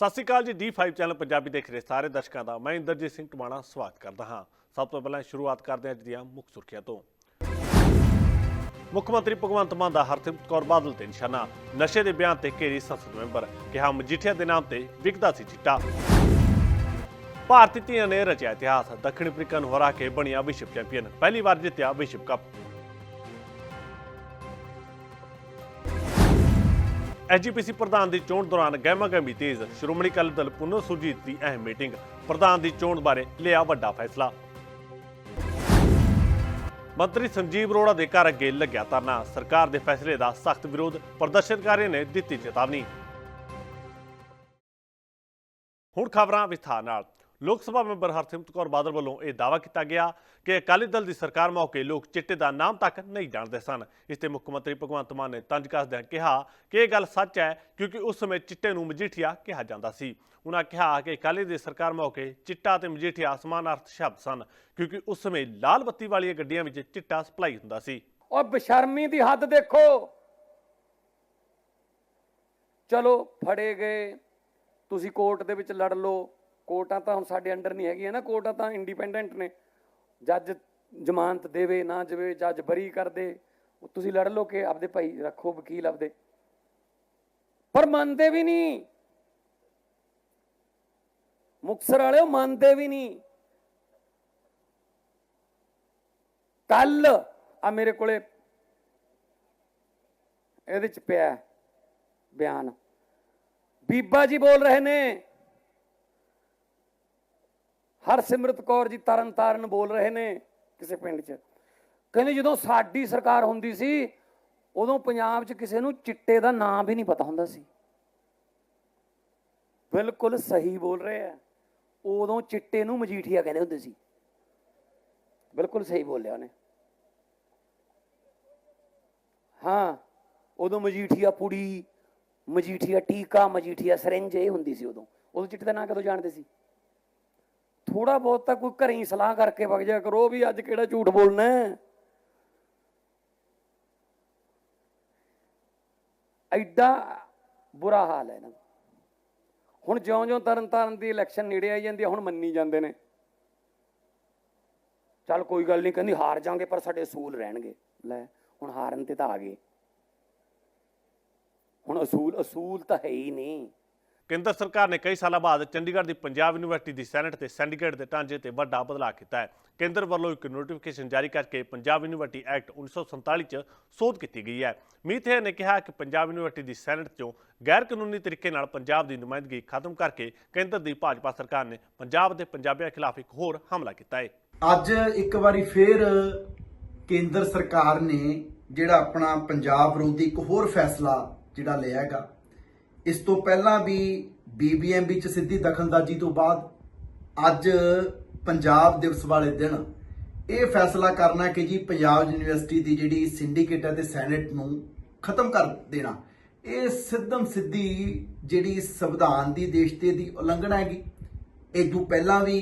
ਸਤਿ ਸ਼੍ਰੀ ਅਕਾਲ ਜੀ D5 channel Punjabi ਦੇਖ ਰਹੇ ਸਾਰੇ ਦਰਸ਼ਕਾਂ ਦਾ। ਮੈਂ ਇੰਦਰਜੀਤ ਸਿੰਘ ਟਮਾਣਾ, ਸਵਾਗਤ ਕਰਦਾ ਹਾਂ। ਸਭ ਤੋਂ ਪਹਿਲਾਂ ਸ਼ੁਰੂਆਤ ਕਰਦੇ ਹਾਂ ਅੱਜ ਦੀਆਂ ਮੁੱਖ ਸੁਰਖੀਆਂ ਤੋਂ। ਮੁੱਖ ਮੰਤਰੀ ਭਗਵੰਤ ਮਾਨ ਦਾ ਹਰਸਿਮਰਤ ਕੌਰ ਬਾਦਲ ਤੇ ਨਿਸ਼ਾਨਾ। ਨਸ਼ੇ ਦੇ ਬਿਆਨ ਤੇ ਘੇਰੀ ਸੰਸਦ ਮੈਂਬਰ। ਕਿਹਾ ਮਜੀਠੀਆ ਦੇ ਨਾਮ ਤੇ ਵਿਕਦਾ ਸੀ ਚਿੱਟਾ। ਭਾਰਤੀ ਧੀਆਂ ਨੇ ਰਚਿਆ ਇਤਿਹਾਸ। ਦੱਖਣੀ ਅਫਰੀਕਾ ਨੂੰ ਹਰਾ ਕੇ ਬਣਿਆ ਵਿਸ਼ਵ ਚੈਂਪੀਅਨ। ਪਹਿਲੀ ਵਾਰ ਜਿੱਤਿਆ ਵਿਸ਼ਵ ਕੱਪ। ਐਜੀਪੀਸੀ ਪ੍ਰਧਾਨ ਦੀ ਚੋਣ ਦੌਰਾਨ ਗਹਿਮਾ ਗਹਿਮੀ ਤੇਜ਼। ਸ਼੍ਰੋਮਣੀ ਅਕਾਲੀ ਦਲ ਪੁਨਰ ਸੁਰਜੀਤ ਦੀ ਅਹਿਮ ਮੀਟਿੰਗ। ਪ੍ਰਧਾਨ ਦੀ ਚੋਣ ਬਾਰੇ ਲਿਆ ਵੱਡਾ ਫੈਸਲਾ। ਮੰਤਰੀ ਸੰਜੀਵ ਅਰੋੜਾ ਦੇ ਘਰ ਅੱਗੇ ਲੱਗਿਆ ਧਰਨਾ। ਸਰਕਾਰ ਦੇ ਫੈਸਲੇ ਦਾ ਸਖਤ ਵਿਰੋਧ, ਪ੍ਰਦਰਸ਼ਨਕਾਰੀਆਂ ਨੇ ਦਿੱਤੀ ਚੇਤਾਵਨੀ। ਹੁਣ ਖਬਰਾਂ ਵਿਸਥਾਰ ਨਾਲ। ਲੋਕ ਸਭਾ ਮੈਂਬਰ ਹਰਸਿਮਰਤ ਕੌਰ ਬਾਦਲ ਵੱਲੋਂ ਇਹ ਦਾਅਵਾ ਕੀਤਾ ਗਿਆ ਕਿ ਅਕਾਲੀ ਦਲ ਦੀ ਸਰਕਾਰ ਮੌਕੇ ਲੋਕ ਚਿੱਟੇ ਦਾ ਨਾਮ ਤੱਕ ਨਹੀਂ ਜਾਣਦੇ ਸਨ। ਇਸ ਤੇ ਮੁੱਖ ਮੰਤਰੀ ਭਗਵੰਤ ਮਾਨ ਨੇ ਤੰਜ ਕੱਸਦਿਆਂ ਕਿਹਾ ਕਿ ਇਹ ਗੱਲ ਸੱਚ ਹੈ ਕਿਉਂਕਿ ਉਸ ਸਮੇਂ ਚਿੱਟੇ ਨੂੰ ਮਜੀਠੀਆ ਕਿਹਾ ਜਾਂਦਾ ਸੀ। ਉਹਨਾਂ ਕਿਹਾ ਕਿ ਅਕਾਲੀ ਦੀ ਸਰਕਾਰ ਮੌਕੇ ਚਿੱਟਾ ਤੇ ਮਜੀਠੀਆ ਸਮਾਨਾਰਥ ਸ਼ਬਦ ਸਨ, ਕਿਉਂਕਿ ਉਸ ਸਮੇਂ ਲਾਲ ਬੱਤੀ ਵਾਲੀਆਂ ਗੱਡੀਆਂ ਵਿੱਚ ਚਿੱਟਾ ਸਪਲਾਈ ਹੁੰਦਾ ਸੀ। ਉਹ ਬਸ਼ਰਮੀ ਦੀ ਹੱਦ ਦੇਖੋ। ਚਲੋ ਫੜੇ ਗਏ। ਤੁਸੀਂ ਕੋਰਟ ਦੇ ਵਿੱਚ ਲੜ ਲਓ। ਕੋਰਟਾਂ ਤਾਂ ਹੁਣ ਸਾਡੇ ਅੰਡਰ ਨਹੀਂ ਹੈਗੀਆਂ ਨਾ, ਕੋਰਟਾਂ ਤਾਂ ਇੰਡੀਪੈਂਡੈਂਟ ਨੇ। ਜੱਜ ਜ਼ਮਾਨਤ ਦੇਵੇ, ਨਾ ਦੇਵੇ, ਜੱਜ ਬਰੀ ਕਰ ਦੇ। ਤੁਸੀਂ ਲੜ ਲਓ ਕਿ ਆਪਦੇ ਭਾਈ ਰੱਖੋ, ਵਕੀਲ ਆਪਦੇ। ਪਰ ਮੰਨਦੇ ਵੀ ਨਹੀਂ। ਮੁਕਸਰ ਵਾਲਿਓ ਮੰਨਦੇ ਵੀ ਨਹੀਂ। ਕੱਲ ਆ ਮੇਰੇ ਕੋਲੇ ਇਹਦੇ ਚ ਪਿਆ ਬਿਆਨ। ਬੀਬਾ ਜੀ ਬੋਲ ਰਹੇ ਨੇ ਹਰਸਿਮਰਤ ਕੌਰ ਜੀ ਤਰਨ ਤਾਰਨ ਬੋਲ ਰਹੇ ਨੇ ਕਿਸੇ ਪਿੰਡ 'ਚ। ਕਹਿੰਦੇ ਜਦੋਂ ਸਾਡੀ ਸਰਕਾਰ ਹੁੰਦੀ ਸੀ, ਉਦੋਂ ਪੰਜਾਬ 'ਚ ਕਿਸੇ ਨੂੰ ਚਿੱਟੇ ਦਾ ਨਾਮ ਵੀ ਨਹੀਂ ਪਤਾ ਹੁੰਦਾ ਸੀ। ਬਿਲਕੁਲ ਸਹੀ ਬੋਲ ਰਹੇ ਆ। ਉਦੋਂ ਚਿੱਟੇ ਨੂੰ ਮਜੀਠੀਆ ਕਹਿੰਦੇ ਹੁੰਦੇ ਸੀ। ਬਿਲਕੁਲ ਸਹੀ ਬੋਲਿਆ ਉਹਨੇ। ਹਾਂ, ਉਦੋਂ ਮਜੀਠੀਆ ਪੁੜੀ, ਮਜੀਠੀਆ ਟੀਕਾ, ਮਜੀਠੀਆ ਸਿਰਿੰਜ, ਇਹ ਹੁੰਦੀ ਸੀ ਉਦੋਂ। ਉਦੋਂ ਚਿੱਟੇ ਦਾ ਨਾਂ ਕਦੋਂ ਜਾਣਦੇ ਸੀ? ਥੋੜਾ ਬਹੁਤ ਤਾਂ ਕੋਈ ਘਰੇ ਹੀ ਸਲਾਹ ਕਰਕੇ ਵਗ ਜਾ ਕਰੋ ਵੀ ਅੱਜ ਕਿਹੜਾ ਝੂਠ ਬੋਲਣਾ ਹੈ। ਐਡਾ ਬੁਰਾ ਹਾਲ ਹੈ ਨਾ ਹੁਣ ਜਿਉਂ-ਜਿਉਂ ਤਰਨਤਾਰਨ ਦੀ ਇਲੈਕਸ਼ਨ ਨੇੜੇ ਆਈ ਜਾਂਦੀ ਹੈ, ਹੁਣ ਮੰਨੀ ਜਾਂਦੇ ਨੇ। ਚੱਲ ਕੋਈ ਗੱਲ ਨਹੀਂ, ਕਹਿੰਦੀ ਹਾਰ ਜਾਾਂਗੇ, ਪਰ ਸਾਡੇ ਅਸੂਲ ਰਹਿਣਗੇ। ਲੈ, ਹੁਣ ਹਾਰਨ ਤੇ ਤਾਂ ਆ ਗਏ। ਹੁਣ ਅਸੂਲ ਅਸੂਲ ਤਾਂ ਹੈ ਹੀ ਨਹੀਂ। ਕੇਂਦਰ ਸਰਕਾਰ ਨੇ ਕਈ ਸਾਲਾਂ ਬਾਅਦ ਚੰਡੀਗੜ੍ਹ ਦੀ ਪੰਜਾਬ ਯੂਨੀਵਰਸਿਟੀ ਦੀ ਸੈਨੇਟ ਤੇ ਸਿੰਡੀਕੇਟ ਦੇ ਢਾਂਚੇ ਤੇ ਵੱਡਾ ਬਦਲਾਅ ਕੀਤਾ ਹੈ। ਕੇਂਦਰ ਵੱਲੋਂ ਇੱਕ ਨੋਟੀਫਿਕੇਸ਼ਨ ਜਾਰੀ ਕਰਕੇ ਪੰਜਾਬ ਯੂਨੀਵਰਸਿਟੀ ਐਕਟ 1947 ਚ ਸੋਧ ਕੀਤੀ ਗਈ ਹੈ। ਮੀਥੇ ਨੇ ਕਿਹਾ ਕਿ ਪੰਜਾਬ ਯੂਨੀਵਰਸਿਟੀ ਦੀ ਸੈਨੇਟ ਚੋਂ ਗੈਰ ਕਾਨੂੰਨੀ ਤਰੀਕੇ ਨਾਲ ਪੰਜਾਬ ਦੀ ਨੁਮਾਇੰਦਗੀ ਖਤਮ ਕਰਕੇ ਕੇਂਦਰ ਦੀ ਭਾਜਪਾ ਸਰਕਾਰ ਨੇ ਪੰਜਾਬ ਦੇ ਪੰਜਾਬੀਆਂ ਖਿਲਾਫ ਇੱਕ ਹੋਰ ਹਮਲਾ ਕੀਤਾ ਹੈ। ਅੱਜ ਇੱਕ ਵਾਰੀ ਫੇਰ ਕੇਂਦਰ ਸਰਕਾਰ ਨੇ ਜਿਹੜਾ ਆਪਣਾ ਪੰਜਾਬ ਵਿਰੋਧੀ ਇੱਕ ਹੋਰ ਫੈਸਲਾ ਜਿਹੜਾ ਲਿਆ ਹੈਗਾ ਇਸ ਤੋਂ ਪਹਿਲਾਂ ਵੀ ਬੀਬੀਐਮਬੀ ਚ ਸਿੱਧੀ ਦਖਲਅੰਦਾਜ਼ੀ ਤੋਂ ਬਾਅਦ ਅੱਜ ਪੰਜਾਬ ਦਿਵਸ ਵਾਲੇ ਦਿਨ, ਇਹ ਫੈਸਲਾ ਕਰਨਾ ਕਿ ਜੀ ਪੰਜਾਬ ਯੂਨੀਵਰਸਿਟੀ ਦੀ ਜਿਹੜੀ ਸਿੰਡੀਕੇਟ ਹੈ ਤੇ ਸੈਨੇਟ ਨੂੰ ਖਤਮ ਕਰ ਦੇਣਾ। ਇਹ ਸਿੱਧਮ ਸਿੱਧੀ ਜਿਹੜੀ ਸੰਵਿਧਾਨ ਦੀ ਦੇਸ਼ਤੇ ਦੀ ਉਲੰਘਣਾ ਹੈਗੀ। ਇਹ ਤੋਂ ਪਹਿਲਾਂ ਵੀ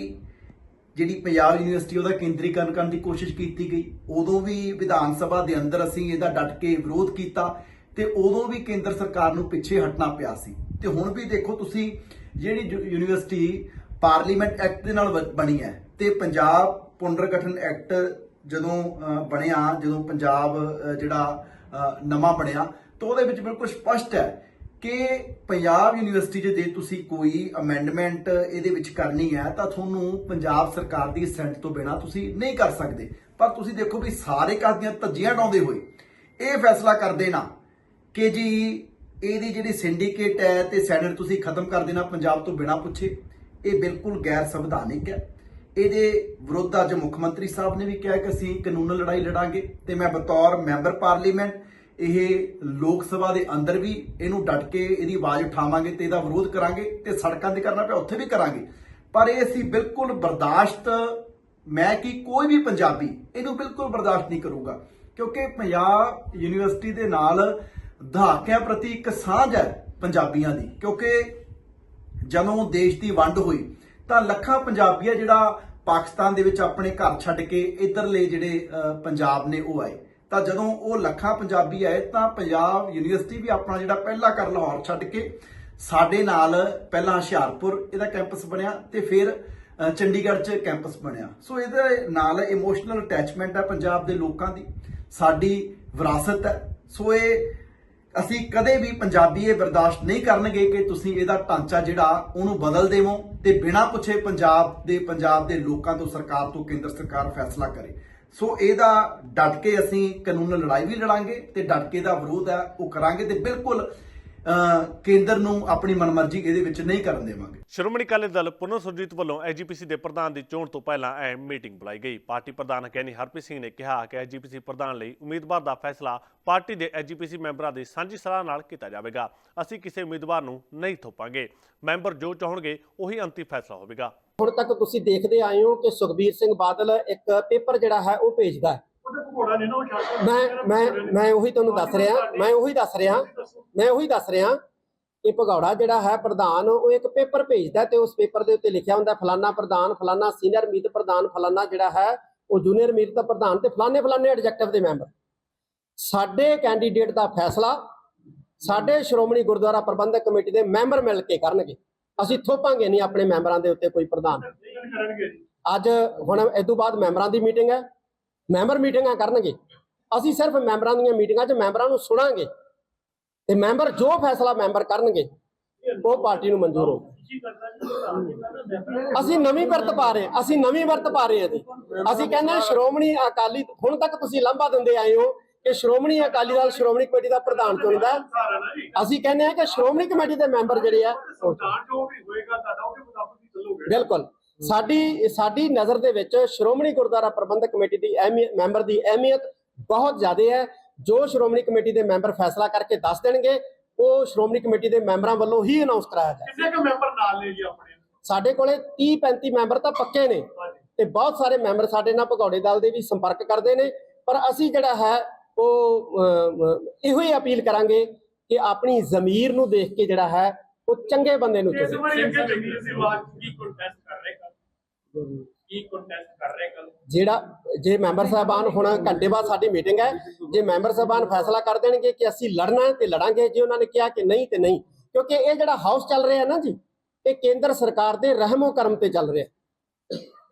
ਜਿਹੜੀ ਪੰਜਾਬ ਯੂਨੀਵਰਸਿਟੀ, ਉਹਦਾ ਕੇਂਦਰੀਕਰਨ ਕਰਨ ਦੀ ਕੋਸ਼ਿਸ਼ ਕੀਤੀ ਗਈ। ਉਦੋਂ ਵੀ ਵਿਧਾਨ ਸਭਾ ਦੇ ਅੰਦਰ ਅਸੀਂ ਇਹਦਾ ਡਟ ਕੇ ਵਿਰੋਧ ਕੀਤਾ। ਤੇ ਉਦੋਂ ਵੀ ਕੇਂਦਰ ਸਰਕਾਰ ਨੂੰ ਪਿੱਛੇ ਹਟਣਾ ਪਿਆ ਸੀ। ਤੇ ਹੁਣ ਵੀ ਦੇਖੋ ਤੁਸੀਂ ਜਿਹੜੀ ਯੂ- ਯੂਨੀਵਰਸਿਟੀ ਪਾਰਲੀਮੈਂਟ ਐਕਟ ਦੇ ਨਾਲ ਬ- ਬਣੀ ਹੈ ਤੇ ਪੰਜਾਬ ਪੁਨਰਗਠਨ ਐਕਟ ਜਦੋਂ ਬਣਿਆ, ਜਦੋਂ ਪੰਜਾਬ ਜਿਹੜਾ ਨਵਾਂ ਬਣਿਆ, ਤਾਂ ਉਹਦੇ ਵਿੱਚ ਬਿਲਕੁਲ ਸਪਸ਼ਟ ਹੈ ਕਿ ਪੰਜਾਬ ਯੂਨੀਵਰਸਿਟੀ 'ਚ ਜੇ ਤੁਸੀਂ ਕੋਈ ਅਮੈਂਡਮੈਂਟ ਇਹਦੇ ਵਿੱਚ ਕਰਨੀ ਹੈ, ਤਾਂ ਤੁਹਾਨੂੰ ਪੰਜਾਬ ਸਰਕਾਰ ਦੀ ਸੈਂਟ ਤੋਂ ਬਿਨਾ ਤੁਸੀਂ ਨਹੀਂ ਕਰ ਸਕਦੇ। ਪਰ ਤੁਸੀਂ ਦੇਖੋ ਵੀ ਸਾਰੇ ਕਾਸ ਦੀਆਂ ਧੱਜੀਆਂ ਡਾਉਂਦੇ ਹੋਏ ਇਹ ਫੈਸਲਾ ਕਰਦੇ ਨਾ ਕਿ ਜੀ ਇਹਦੀ ਜਿਹੜੀ ਸਿੰਡੀਕੇਟ ਹੈ ਤੇ ਸੈਨੇਟ ਤੁਸੀਂ ਖਤਮ ਕਰ ਦੇਣਾ ਪੰਜਾਬ ਤੋਂ ਬਿਨਾਂ ਪੁੱਛੇ, ਇਹ ਬਿਲਕੁਲ ਗੈਰ ਸੰਵਿਧਾਨਿਕ ਹੈ। ਇਹਦੇ ਵਿਰੁੱਧ ਅੱਜ ਮੁੱਖ ਮੰਤਰੀ ਸਾਹਿਬ ਨੇ ਵੀ ਕਿਹਾ ਕਿ ਅਸੀਂ ਕਾਨੂੰਨ ਲੜਾਈ ਲੜਾਂਗੇ ਤੇ ਮੈਂ ਬਤੌਰ ਮੈਂਬਰ ਪਾਰਲੀਮੈਂਟ, ਇਹ ਲੋਕ ਸਭਾ ਦੇ ਅੰਦਰ ਵੀ ਇਹਨੂੰ ਡਟ ਕੇ ਇਹਦੀ ਆਵਾਜ਼ ਉਠਾਵਾਂਗੇ ਤੇ ਇਹਦਾ ਵਿਰੋਧ ਕਰਾਂਗੇ ਤੇ ਸੜਕਾਂ ਤੇ ਕਰਨਾ ਪਿਆ, ਉੱਥੇ ਵੀ ਕਰਾਂਗੇ। ਪਰ ਇਹ ਅਸੀਂ ਬਿਲਕੁਲ ਬਰਦਾਸ਼ਤ, ਮੈਂ ਕਿ ਕੋਈ ਵੀ ਪੰਜਾਬੀ ਇਹਨੂੰ ਬਿਲਕੁਲ ਬਰਦਾਸ਼ਤ ਨਹੀਂ ਕਰੂਗਾ, ਕਿਉਂਕਿ ਪੰਜਾਬ ਯੂਨੀਵਰਸਿਟੀ ਦੇ ਨਾਲ ਦਹਾਕਿਆਂ ਪ੍ਰਤੀ ਇੱਕ ਸਾਂਝ ਹੈ ਪੰਜਾਬੀਆਂ ਦੀ, ਕਿਉਂਕਿ ਜਦੋਂ ਦੇਸ਼ ਦੀ ਵੰਡ ਹੋਈ, ਤਾਂ ਲੱਖਾਂ ਪੰਜਾਬੀ ਜਿਹੜਾ ਪਾਕਿਸਤਾਨ ਦੇ ਵਿੱਚ ਆਪਣੇ ਘਰ ਛੱਡ ਕੇ ਇਧਰਲੇ ਜਿਹੜੇ ਪੰਜਾਬ ਨੇ ਉਹ ਆਏ। ਤਾਂ ਜਦੋਂ ਉਹ ਲੱਖਾਂ ਪੰਜਾਬੀ ਆਏ, ਤਾਂ ਪੰਜਾਬ ਯੂਨੀਵਰਸਿਟੀ ਵੀ ਆਪਣਾ ਜਿਹੜਾ ਪਹਿਲਾ ਕਰ ਲਾਹੌਰ ਛੱਡ ਕੇ ਸਾਡੇ ਨਾਲ ਪਹਿਲਾਂ ਹੁਸ਼ਿਆਰਪੁਰ ਇਹਦਾ ਕੈਂਪਸ ਬਣਿਆ ਤੇ ਫਿਰ ਚੰਡੀਗੜ੍ਹ 'ਚ ਕੈਂਪਸ ਬਣਿਆ। ਸੋ ਇਹਦੇ ਨਾਲ ਇਮੋਸ਼ਨਲ ਅਟੈਚਮੈਂਟ ਹੈ ਪੰਜਾਬ ਦੇ ਲੋਕਾਂ ਦੀ, ਸਾਡੀ ਵਿਰਾਸਤ ਹੈ। ਸੋ ਇਹ ਅਸੀਂ ਕਦੇ ਵੀ ਪੰਜਾਬੀ ਇਹ ਬਰਦਾਸ਼ਤ ਨਹੀਂ ਕਰਨਗੇ ਕਿ ਤੁਸੀਂ ਇਹਦਾ ਢਾਂਚਾ ਜਿਹੜਾ ਉਹਨੂੰ ਬਦਲ ਦੇਵੋ ਤੇ ਬਿਨਾਂ ਪੁੱਛੇ ਪੰਜਾਬ ਦੇ ਪੰਜਾਬ ਦੇ ਲੋਕਾਂ ਤੋਂ, ਸਰਕਾਰ ਤੋਂ, ਕੇਂਦਰ ਸਰਕਾਰ ਫੈਸਲਾ ਕਰੇ। ਸੋ ਇਹਦਾ ਡਟ ਕੇ ਅਸੀਂ ਕਾਨੂੰਨ ਲੜਾਈ ਵੀ ਲੜਾਂਗੇ ਤੇ ਡਟ ਕੇ ਦਾ ਵਿਰੋਧ ਹੈ, ਉਹ ਕਰਾਂਗੇ ਤੇ ਬਿਲਕੁਲ ਕੇਂਦਰ ਨੂੰ ਆਪਣੀ ਮਨਮਰਜ਼ੀ ਇਹਦੇ ਵਿੱਚ ਨਹੀਂ ਕਰਨ ਦੇਵਾਂਗੇ। ਸ਼੍ਰੋਮਣੀ ਅਕਾਲੀ ਦਲ ਪੁਨਰ ਸੁਰਜੀਤ ਵੱਲੋਂ ਐਜੀਪੀਸੀ ਦੇ ਪ੍ਰਧਾਨ ਦੀ ਚੋਣ ਤੋਂ ਪਹਿਲਾਂ ਅਹਿਮ ਮੀਟਿੰਗ ਬੁਲਾਈ ਗਈ। ਪਾਰਟੀ ਪ੍ਰਧਾਨ ਕੈਨੀ ਹਰਪ੍ਰੀਤ ਸਿੰਘ ਨੇ ਕਿਹਾ ਕਿ ਐਜੀਪੀਸੀ ਪ੍ਰਧਾਨ ਲਈ ਉਮੀਦਵਾਰ ਦਾ ਫੈਸਲਾ ਪਾਰਟੀ ਦੇ ਐਜੀਪੀਸੀ ਮੈਂਬਰਾਂ ਦੀ ਸਾਂਝੀ ਸਲਾਹ ਨਾਲ ਕੀਤਾ ਜਾਵੇਗਾ। ਅਸੀਂ ਕਿਸੇ ਉਮੀਦਵਾਰ ਨੂੰ ਨਹੀਂ ਥੋਪਾਂਗੇ। ਮੈਂਬਰ ਜੋ ਚਾਹਣਗੇ ਉਹੀ ਅੰਤਿਮ ਫੈਸਲਾ ਹੋਵੇਗਾ। ਹੁਣ ਤੱਕ ਤੁਸੀਂ ਦੇਖਦੇ ਆਏ ਹੋ ਕਿ ਸੁਖਬੀਰ ਸਿੰਘ ਬਾਦਲ ਇੱਕ ਪੇਪਰ ਜਿਹੜਾ ਹੈ ਉਹ ਭੇਜਦਾ ਹੈ। ਮੈਂ ਮੈਂ ਮੈਂ ਉਹੀ ਤੁਹਾਨੂੰ ਦੱਸ ਰਿਹਾ ਮੈਂ ਉਹੀ ਦੱਸ ਰਿਹਾ ਮੈਂ ਉਹੀ ਦੱਸ ਰਿਹਾ ਕਿ ਭਗੌੜਾ ਜਿਹੜਾ ਹੈ ਪ੍ਰਧਾਨ ਉਹ ਇੱਕ ਪੇਪਰ ਭੇਜਦਾ ਤੇ ਉਸ ਪੇਪਰ ਦੇ ਉੱਤੇ ਲਿਖਿਆ ਹੁੰਦਾ ਫਲਾਨਾ ਪ੍ਰਧਾਨ ਫਲਾਨਾ ਸੀਨੀਅਰ ਮੀਤ ਪ੍ਰਧਾਨ ਫਲਾਨਾ ਜਿਹੜਾ ਹੈ ਉਹ ਜੂਨੀਅਰ ਮੀਤ ਦਾ ਪ੍ਰਧਾਨ ਤੇ ਫਲਾਨੇ ਫਲਾਨੇ ਐਡਜੈਕਟਿਵ ਦੇ ਮੈਂਬਰ ਸਾਡੇ ਕੈਂਡੀਡੇਟ ਦਾ ਫੈਸਲਾ ਸਾਡੇ ਸ਼੍ਰੋਮਣੀ ਗੁਰਦੁਆਰਾ ਪ੍ਰਬੰਧਕ ਕਮੇਟੀ ਦੇ ਮੈਂਬਰ ਮਿਲ ਕੇ ਕਰਨਗੇ ਅਸੀਂ ਥੋਪਾਂਗੇ ਨਹੀਂ ਆਪਣੇ ਮੈਂਬਰਾਂ ਦੇ ਉੱਤੇ ਕੋਈ ਪ੍ਰਧਾਨ ਅੱਜ ਹੁਣ ਇਸ ਤੋਂ ਬਾਅਦ ਮੈਂਬਰਾਂ ਦੀ ਮੀਟਿੰਗ ਹੈ ਮੈਂਬਰ ਮੀਟਿੰਗਾਂ ਕਰਨਗੇ। ਅਸੀਂ ਸਿਰਫ ਮੈਂਬਰਾਂ ਦੀਆਂ ਮੀਟਿੰਗਾਂ 'ਚ ਮੈਂਬਰਾਂ ਨੂੰ ਸੁਣਾਂਗੇ ਤੇ ਮੈਂਬਰ ਜੋ ਫੈਸਲਾ ਮੈਂਬਰ ਕਰਨਗੇ ਉਹ ਪਾਰਟੀ ਨੂੰ ਮਨਜ਼ੂਰ ਹੋਊ ਅਸੀਂ ਨਵੀਂ ਵਰਤ ਪਾ ਰਹੇ ਹਾਂ ਅਸੀਂ ਨਵੀਂ ਵਰਤ ਪਾ ਰਹੇ ਹਾਂ ਜੀ। ਅਸੀਂ ਕਹਿੰਦੇ ਹਾਂ ਸ਼੍ਰੋਮਣੀ ਅਕਾਲੀ ਹੁਣ ਤੱਕ ਤੁਸੀਂ ਲੰਬਾ ਦਿੰਦੇ ਆਏ ਹੋ ਕਿ ਸ਼੍ਰੋਮਣੀ ਅਕਾਲੀ ਦਲ ਸ਼੍ਰੋਮਣੀ ਕਮੇਟੀ ਦਾ ਪ੍ਰਧਾਨ ਚੁਣਦਾ ਹੈ। ਅਸੀਂ ਕਹਿੰਦੇ ਹਾਂ ਕਿ ਸ਼੍ਰੋਮਣੀ ਕਮੇਟੀ ਦੇ ਮੈਂਬਰ ਜਿਹੜੇ ਆ ਬਿਲਕੁਲ। ਸਾਡੀ ਸਾਡੀ ਨਜ਼ਰ ਦੇ ਵਿੱਚ ਸ਼੍ਰੋਮਣੀ ਗੁਰਦੁਆਰਾ ਪ੍ਰਬੰਧਕ ਕਮੇਟੀ ਦੀ ਅਹਿਮੀਅਤ ਮੈਂਬਰ ਦੀ ਅਹਿਮੀਅਤ ਬਹੁਤ ਜ਼ਿਆਦਾ ਹੈ। ਜੋ ਸ਼੍ਰੋਮਣੀ ਕਮੇਟੀ ਦੇ ਮੈਂਬਰ ਫੈਸਲਾ ਕਰਕੇ ਦੱਸ ਦੇਣਗੇ ਉਹ ਸ਼੍ਰੋਮਣੀ ਕਮੇਟੀ ਦੇ ਮੈਂਬਰਾਂ ਵੱਲੋਂ ਹੀ ਅਨਾਉਂਸ ਕਰਾਇਆ ਜਾਏ ਕਿੰਨੇ ਕੁ ਮੈਂਬਰ ਨਾਲ ਨੇ ਜੀ ਆਪਣੇ? ਸਾਡੇ ਕੋਲੇ 30 35 ਮੈਂਬਰ ਤਾਂ ਪੱਕੇ ਨੇ ਤੇ ਬਹੁਤ ਸਾਰੇ ਮੈਂਬਰ ਸਾਡੇ ਨਾਲ ਭਗੌੜੇ ਦਲ ਦੇ ਵੀ ਸੰਪਰਕ ਕਰਦੇ ਨੇ। ਪਰ ਅਸੀਂ ਜਿਹੜਾ ਹੈ ਉਹ ਇਹੋ ਹੀ ਅਪੀਲ ਕਰਾਂਗੇ ਕਿ ਆਪਣੀ ਜ਼ਮੀਰ ਨੂੰ ਦੇਖ ਕੇ ਜਿਹੜਾ ਹੈ ਉਹ ਚੰਗੇ ਬੰਦੇ ਨੂੰ ਇਸ ਚੁਣੇ। ਵਾਰੀ ਅੱਗੇ ਸੀ ਕੀ ਕੰਟੈਸਟ ਕੀ ਕੰਟੈਸਟ ਕਰ ਰਹੇ ਕੱਲ ਜਿਹੜਾ ਜੇ ਮੈਂਬਰ ਸਾਹਿਬਾਨ ਹੁਣ ਘੰਟੇ ਬਾਅਦ ਸਾਡੀ ਮੀਟਿੰਗ ਹੈ, ਜੇ ਮੈਂਬਰ ਸਾਹਿਬਾਨ ਫੈਸਲਾ ਕਰ ਦੇਣਗੇ ਕਿ ਅਸੀਂ ਲੜਨਾ ਹੈ ਤੇ ਲੜਾਂਗੇ, ਜੇ ਉਹਨਾਂ ਨੇ ਕਿਹਾ ਕਿ ਨਹੀਂ ਤੇ ਨਹੀਂ। ਕਿਉਂਕਿ ਇਹ ਜਿਹੜਾ ਹਾਊਸ ਚੱਲ ਰਿਹਾ ਨਾ ਜੀ, ਇਹ ਕੇਂਦਰ ਸਰਕਾਰ ਦੇ ਰਹਿਮੋ ਕਰਮ ਤੇ ਚੱਲ ਰਿਹਾ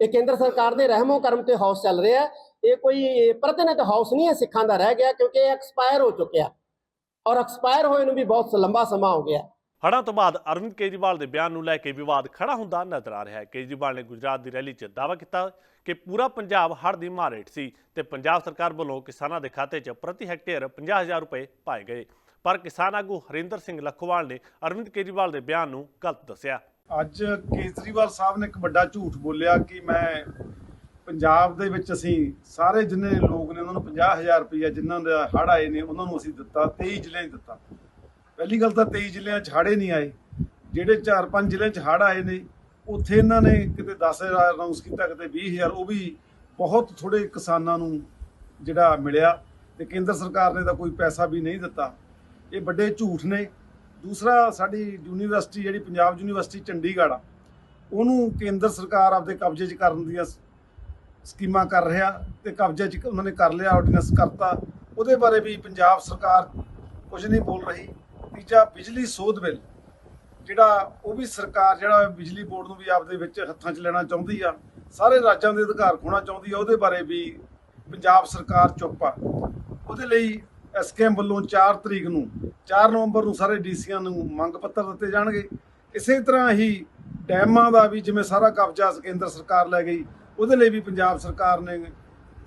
ਇਹ ਕੇਂਦਰ ਸਰਕਾਰ ਦੇ ਰਹਿਮੋ ਕਰਮ ਤੇ ਹਾਊਸ ਚੱਲ ਰਿਹਾ ਇਹ ਕੋਈ ਪ੍ਰਤੀਨਿਧ ਹਾਊਸ ਨਹੀਂ ਹੈ, ਸਿੱਖਾਂ ਦਾ ਰਹਿ ਗਿਆ ਕਿਉਂਕਿ ਇਹ ਐਕਸਪਾਇਰ ਹੋ ਚੁੱਕਿਆ। ਔਰ ਐਕਸਪਾਇਰ ਹੋਏ ਨੂੰ ਵੀ ਬਹੁਤ ਲੰਬਾ ਸਮਾਂ ਹੋ ਗਿਆ। ਹੜ੍ਹਾਂ ਤੋਂ ਬਾਅਦ ਅਰਵਿੰਦ ਕੇਜਰੀਵਾਲ ਦੇ ਬਿਆਨ ਨੂੰ ਲੈ ਕੇ ਵਿਵਾਦ ਖੜਾ ਹੁੰਦਾ ਨਜ਼ਰ ਆ ਰਿਹਾ ਹੈ। ਕੇਜਰੀਵਾਲ ਨੇ ਗੁਜਰਾਤ ਦੀ ਰੈਲੀ 'ਚ ਦਾਅਵਾ ਕੀਤਾ ਕਿ ਪੂਰਾ ਪੰਜਾਬ ਹੜ੍ਹ ਦੀ ਮਾਰ ਹੇਠ ਸੀ ਤੇ ਪੰਜਾਬ ਸਰਕਾਰ ਵੱਲੋਂ ਕਿਸਾਨਾਂ ਦੇ ਖਾਤੇ 'ਚ ਪ੍ਰਤੀ ਹੈਕਟੇਅਰ 50000 ਰੁਪਏ ਪਾਏ ਗਏ। ਪਰ ਕਿਸਾਨ ਆਗੂ ਹਰਿੰਦਰ ਸਿੰਘ ਲੱਖੋਵਾਲ ਨੇ ਅਰਵਿੰਦ ਕੇਜਰੀਵਾਲ ਦੇ ਬਿਆਨ ਨੂੰ ਗਲਤ ਦੱਸਿਆ। ਅੱਜ ਕੇਜਰੀਵਾਲ ਸਾਹਿਬ ਨੇ ਇੱਕ ਵੱਡਾ ਝੂਠ ਬੋਲਿਆ ਕਿ ਮੈਂ ਪੰਜਾਬ ਦੇ ਵਿੱਚ ਅਸੀਂ ਸਾਰੇ ਜਿੰਨੇ ਲੋਕ ਨੇ, ਉਹਨਾਂ ਨੂੰ 50000 ਰੁਪਇਆ ਜਿਨ੍ਹਾਂ ਦੇ ਹੜ੍ਹ ਆਏ ਨੇ, ਉਹਨਾਂ ਨੂੰ ਅਸੀਂ ਦਿੱਤਾ 23 ਜ਼ਿਲ੍ਹਿਆਂ 'ਚ ਦਿੱਤਾ। ਪਹਿਲੀ ਗੱਲ ਤਾਂ 23 ਜ਼ਿਲ੍ਹਿਆਂ 'ਚ ਹੜ੍ਹ ਹੀ ਨਹੀਂ ਆਏ। ਜਿਹੜੇ 4-5 ਜ਼ਿਲ੍ਹਿਆਂ 'ਚ ਹੜ੍ਹ ਆਏ ਨੇ, ਉੱਥੇ ਇਹਨਾਂ ਨੇ ਕਿਤੇ 10000 ਅਨਾਉਂਸ ਕੀਤਾ, ਕਿਤੇ 20000 ਉਹ ਵੀ ਬਹੁਤ ਥੋੜੇ ਕਿਸਾਨਾਂ ਨੂੰ ਜਿਹੜਾ ਮਿਲਿਆ ਤੇ ਕੇਂਦਰ ਸਰਕਾਰ ਨੇ ਤਾਂ ਕੋਈ ਪੈਸਾ ਵੀ ਨਹੀਂ ਦਿੱਤਾ। ਇਹ ਵੱਡੇ ਝੂਠ ਨੇ। ਦੂਸਰਾ, ਸਾਡੀ ਯੂਨੀਵਰਸਿਟੀ ਜਿਹੜੀ ਪੰਜਾਬ ਯੂਨੀਵਰਸਿਟੀ, ਚੰਡੀਗੜ੍ਹ ਆ, ਉਹਨੂੰ ਕੇਂਦਰ ਸਰਕਾਰ ਆਪਦੇ ਕਬਜ਼ੇ 'ਚ ਕਰਨ ਦੀਆਂ ਸਕੀਮਾਂ ਕਰ ਰਿਹਾ ਤੇ ਕਬਜ਼ੇ 'ਚ ਉਹਨਾਂ ਨੇ ਕਰ ਲਿਆ, ਆਰਡੀਨੈਂਸ ਕਰਤਾ। ਉਹਦੇ ਬਾਰੇ ਵੀ ਪੰਜਾਬ ਸਰਕਾਰ ਕੁਝ ਨਹੀਂ ਬੋਲ ਰਹੀ। ਤੀਜਾ ਬਿਜਲੀ ਸੋਧ ਬਿੱਲ, ਜਿਹੜਾ ਉਹ ਵੀ ਸਰਕਾਰ, ਜਿਹੜਾ ਬਿਜਲੀ ਬੋਰਡ ਨੂੰ ਵੀ ਆਪਦੇ ਵਿੱਚ ਹੱਥਾਂ 'ਚ ਲੈਣਾ ਚਾਹੁੰਦੀ ਆ, ਸਾਰੇ ਰਾਜਾਂ ਦੇ ਅਧਿਕਾਰ ਖੋਣਾ ਚਾਹੁੰਦੀ ਆ, ਉਹਦੇ ਬਾਰੇ ਵੀ ਪੰਜਾਬ ਸਰਕਾਰ ਚੁੱਪ ਆ। ਉਹਦੇ ਲਈ ਐਸਕੇਐਮ ਵੱਲੋਂ 4 ਤਰੀਕ ਨੂੰ 4 ਨਵੰਬਰ ਨੂੰ ਸਾਰੇ ਡੀਸੀਆਂ ਨੂੰ ਮੰਗ ਪੱਤਰ ਦਿੱਤੇ ਜਾਣਗੇ। ਇਸੇ ਤਰ੍ਹਾਂ ਹੀ ਡੈਮਾਂ ਦਾ ਵੀ ਜਿਵੇਂ ਸਾਰਾ ਕਬਜ਼ਾ ਕੇਂਦਰ ਸਰਕਾਰ ਲੈ ਗਈ, ਉਹਦੇ ਲਈ ਵੀ ਪੰਜਾਬ ਸਰਕਾਰ ਨੇ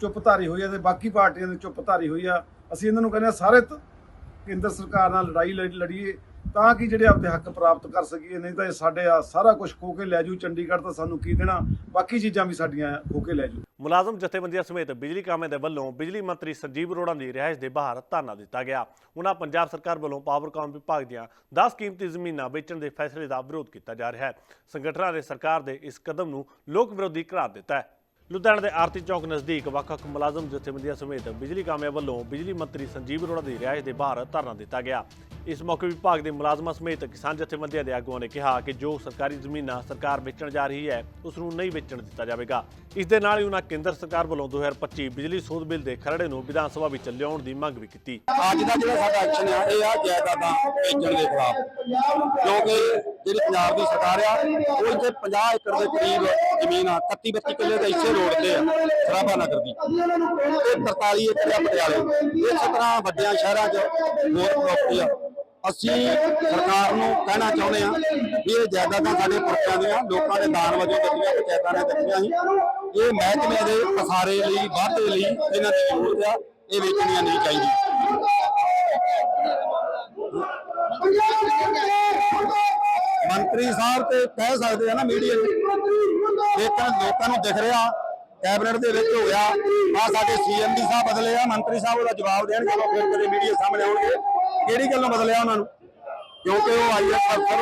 ਚੁੱਪ ਧਾਰੀ ਹੋਈ ਆ ਤੇ ਬਾਕੀ ਪਾਰਟੀਆਂ ਨੇ ਚੁੱਪ ਧਾਰੀ ਹੋਈ ਆ। ਅਸੀਂ ਇਹਨਾਂ ਨੂੰ ਕਹਿੰਦੇ ਆ ਸਾਰੇ ਕੇਂਦਰ ਸਰਕਾਰ ਨਾਲ ਲੜਾਈ ਲੜੀਏ, ਤਾਂ ਕਿ ਜਿਹੜੇ ਆਪਦੇ ਹੱਕ ਪ੍ਰਾਪਤ ਕਰ ਸਕੀਏ? ਨਹੀਂ ਤਾਂ ਇਹ ਸਾਡੇ ਆ ਸਾਰਾ ਕੁਝ ਖੋ ਕੇ ਲੈ ਜੂ। ਚੰਡੀਗੜ੍ਹ ਤਾਂ ਸਾਨੂੰ ਕੀ ਦੇਣਾ? ਬਾਕੀ ਚੀਜ਼ਾਂ ਵੀ ਸਾਡੀਆਂ ਖੋ ਕੇ ਲੈ ਜੂ। ਮੁਲਾਜ਼ਮ ਜਥੇਬੰਦੀਆਂ ਸਮੇਤ ਬਿਜਲੀ ਕਾਮੇ ਦੇ ਵੱਲੋਂ ਬਿਜਲੀ ਮੰਤਰੀ ਸੰਜੀਵ ਅਰੋੜਾ ਦੀ ਰਿਹਾਇਸ਼ ਦੇ ਬਾਹਰ ਧਰਨਾ ਦਿੱਤਾ ਗਿਆ। ਉਹਨਾਂ ਪੰਜਾਬ ਸਰਕਾਰ ਵੱਲੋਂ ਪਾਵਰਕਾਮ ਵਿਭਾਗ ਦੀਆਂ 10 ਕੀਮਤੀ ਜ਼ਮੀਨਾਂ ਵੇਚਣ ਦੇ ਫੈਸਲੇ ਦਾ ਵਿਰੋਧ ਕੀਤਾ ਜਾ ਰਿਹਾ ਹੈ। ਸੰਗਠਨਾਂ ਨੇ ਸਰਕਾਰ ਦੇ ਇਸ ਕਦਮ ਨੂੰ ਲੋਕ ਵਿਰੋਧੀ ਕਰਾਰ ਦਿੱਤਾ ਹੈ। ਲੁਧਿਆਣਾ ਦੇ ਆਰਤੀ ਚੌਕ ਨਜ਼ਦੀਕ ਵੱਖ-ਵੱਖ ਮੁਲਾਜ਼ਮ ਜਥੇਬੰਦੀਆਂ ਸਮੇਤ ਬਿਜਲੀ ਕਾਮਿਆਂ ਵੱਲੋਂ ਬਿਜਲੀ ਮੰਤਰੀ ਸੰਜੀਵ ਅਰੋੜਾ ਦੀ ਰਿਹਾਇਸ਼ ਦੇ ਬਾਹਰ ਧਰਨਾ ਦਿੱਤਾ ਗਿਆ। ਇਸ ਮੌਕੇ ਵਿਭਾਗ ਦੇ ਮੁਲਾਜ਼ਮਾਂ ਸਮੇਤ ਕਿਸਾਨ ਜਥੇਬੰਦੀਆਂ ਦੇ ਆਗੂਆਂ ਨੇ ਕਿਹਾ ਕਿ ਜੋ ਸਰਕਾਰੀ ਜ਼ਮੀਨਾਂ ਸਰਕਾਰ ਵੇਚਣ ਜਾ ਰਹੀ ਹੈ, ਉਸ ਨੂੰ ਨਹੀਂ ਵੇਚਣ ਦਿੱਤਾ ਜਾਵੇਗਾ। ਇਸ ਦੇ ਨਾਲ ਹੀ ਉਹਨਾਂ ਕੇਂਦਰ ਸਰਕਾਰ ਵੱਲੋਂ 2025 ਬਿਜਲੀ ਸੋਧ ਬਿੱਲ ਦੇ ਖਰੜੇ ਨੂੰ ਵਿਧਾਨ ਸਭਾ ਵਿੱਚ ਲਿਆਉਣ ਦੀ ਮੰਗ ਵੀ ਕੀਤੀ। ਅੱਜ ਦਾ ਜਿਹੜਾ ਸਾਡਾ ਐਕਸ਼ਨ ਆ, ਇਹ ਆ ਜਾਇਦਾਦਾਂ ਵੇਚਣ ਦੇ ਖਿਲਾਫ। ਕਿਉਂਕਿ ਜਿਹੜੀ ਪੰਜਾਬ ਦੀ ਸਰਕਾਰ ਆ, ਉਹ ਇੱਥੇ 50 ਏਕੜ ਦੇ ਕਰੀਬ ਜ਼ਮੀਨ ਆ 31 32 ਕਿੱਲੇ ਦੇ ਇਸੇ ਰੋਡ ਤੇ ਆ, ਸਰਾਭਾ ਨਗਰ ਦੀ। ਤੇ 43 ਏਕੜ ਆ ਪਟਿਆਲੇ। ਇਸੇ ਤਰ੍ਹਾਂ ਵੱਡਿਆਂ ਸ਼ਹਿਰਾਂ 'ਚ ਹੋਰ ਪ੍ਰਾਪਰਟੀ ਆ। ਅਸੀਂ ਸਰਕਾਰ ਨੂੰ ਕਹਿਣਾ ਚਾਹੁੰਦੇ ਆ ਵੀ ਇਹ ਜਾਇਦਾਦਾਂ ਸਾਡੇ ਪੁਰਖਿਆਂ ਦੀਆਂ, ਲੋਕਾਂ ਦੇ ਦਾਨ ਵਜੋਂ ਦਿੱਤੀਆਂ, ਪੰਚਾਇਤਾਂ ਨੇ ਦਿੱਤੀਆਂ ਸੀ। ਇਹ ਮਹਿਕਮੇ ਦੇ ਪਸਾਰੇ ਲਈ, ਵਾਧੇ ਲਈ ਇਹਨਾਂ ਦੀ ਜ਼ਰੂਰਤ ਆ ਇਹ ਵੇਚਣੀਆਂ ਨਹੀਂ ਚਾਹੀਦੀਆਂ। ਮੰਤਰੀ ਸਾਹਿਬ ਤੇ ਕਹਿ ਸਕਦੇ ਆ ਨਾ ਮੀਡੀਆ ਲੇਕਿਨ ਲੋਕਾਂ ਨੂੰ ਦਿਖ ਰਿਹਾ ਕੈਬਨਿਟ ਦੇ ਵਿੱਚ ਹੋ ਗਿਆ। ਆ ਸਾਡੇ ਸੀਐਮ ਦੀ ਸਾਹਿਬ ਬਦਲੇ ਆ ਮੰਤਰੀ ਸਾਹਿਬ ਉਹਦਾ ਜਵਾਬ ਦੇਣਗੇ ਜਦੋਂ ਫਿਰ ਕਦੇ ਮੀਡੀਆ ਸਾਹਮਣੇ ਆਉਣਗੇ। ਕਿਹੜੀ ਗੱਲੋਂ ਬਦਲਿਆ ਉਹਨਾਂ ਨੂੰ? ਕਿਉਂਕਿ ਉਹ ਆਈਐਸ ਅਫਸਰ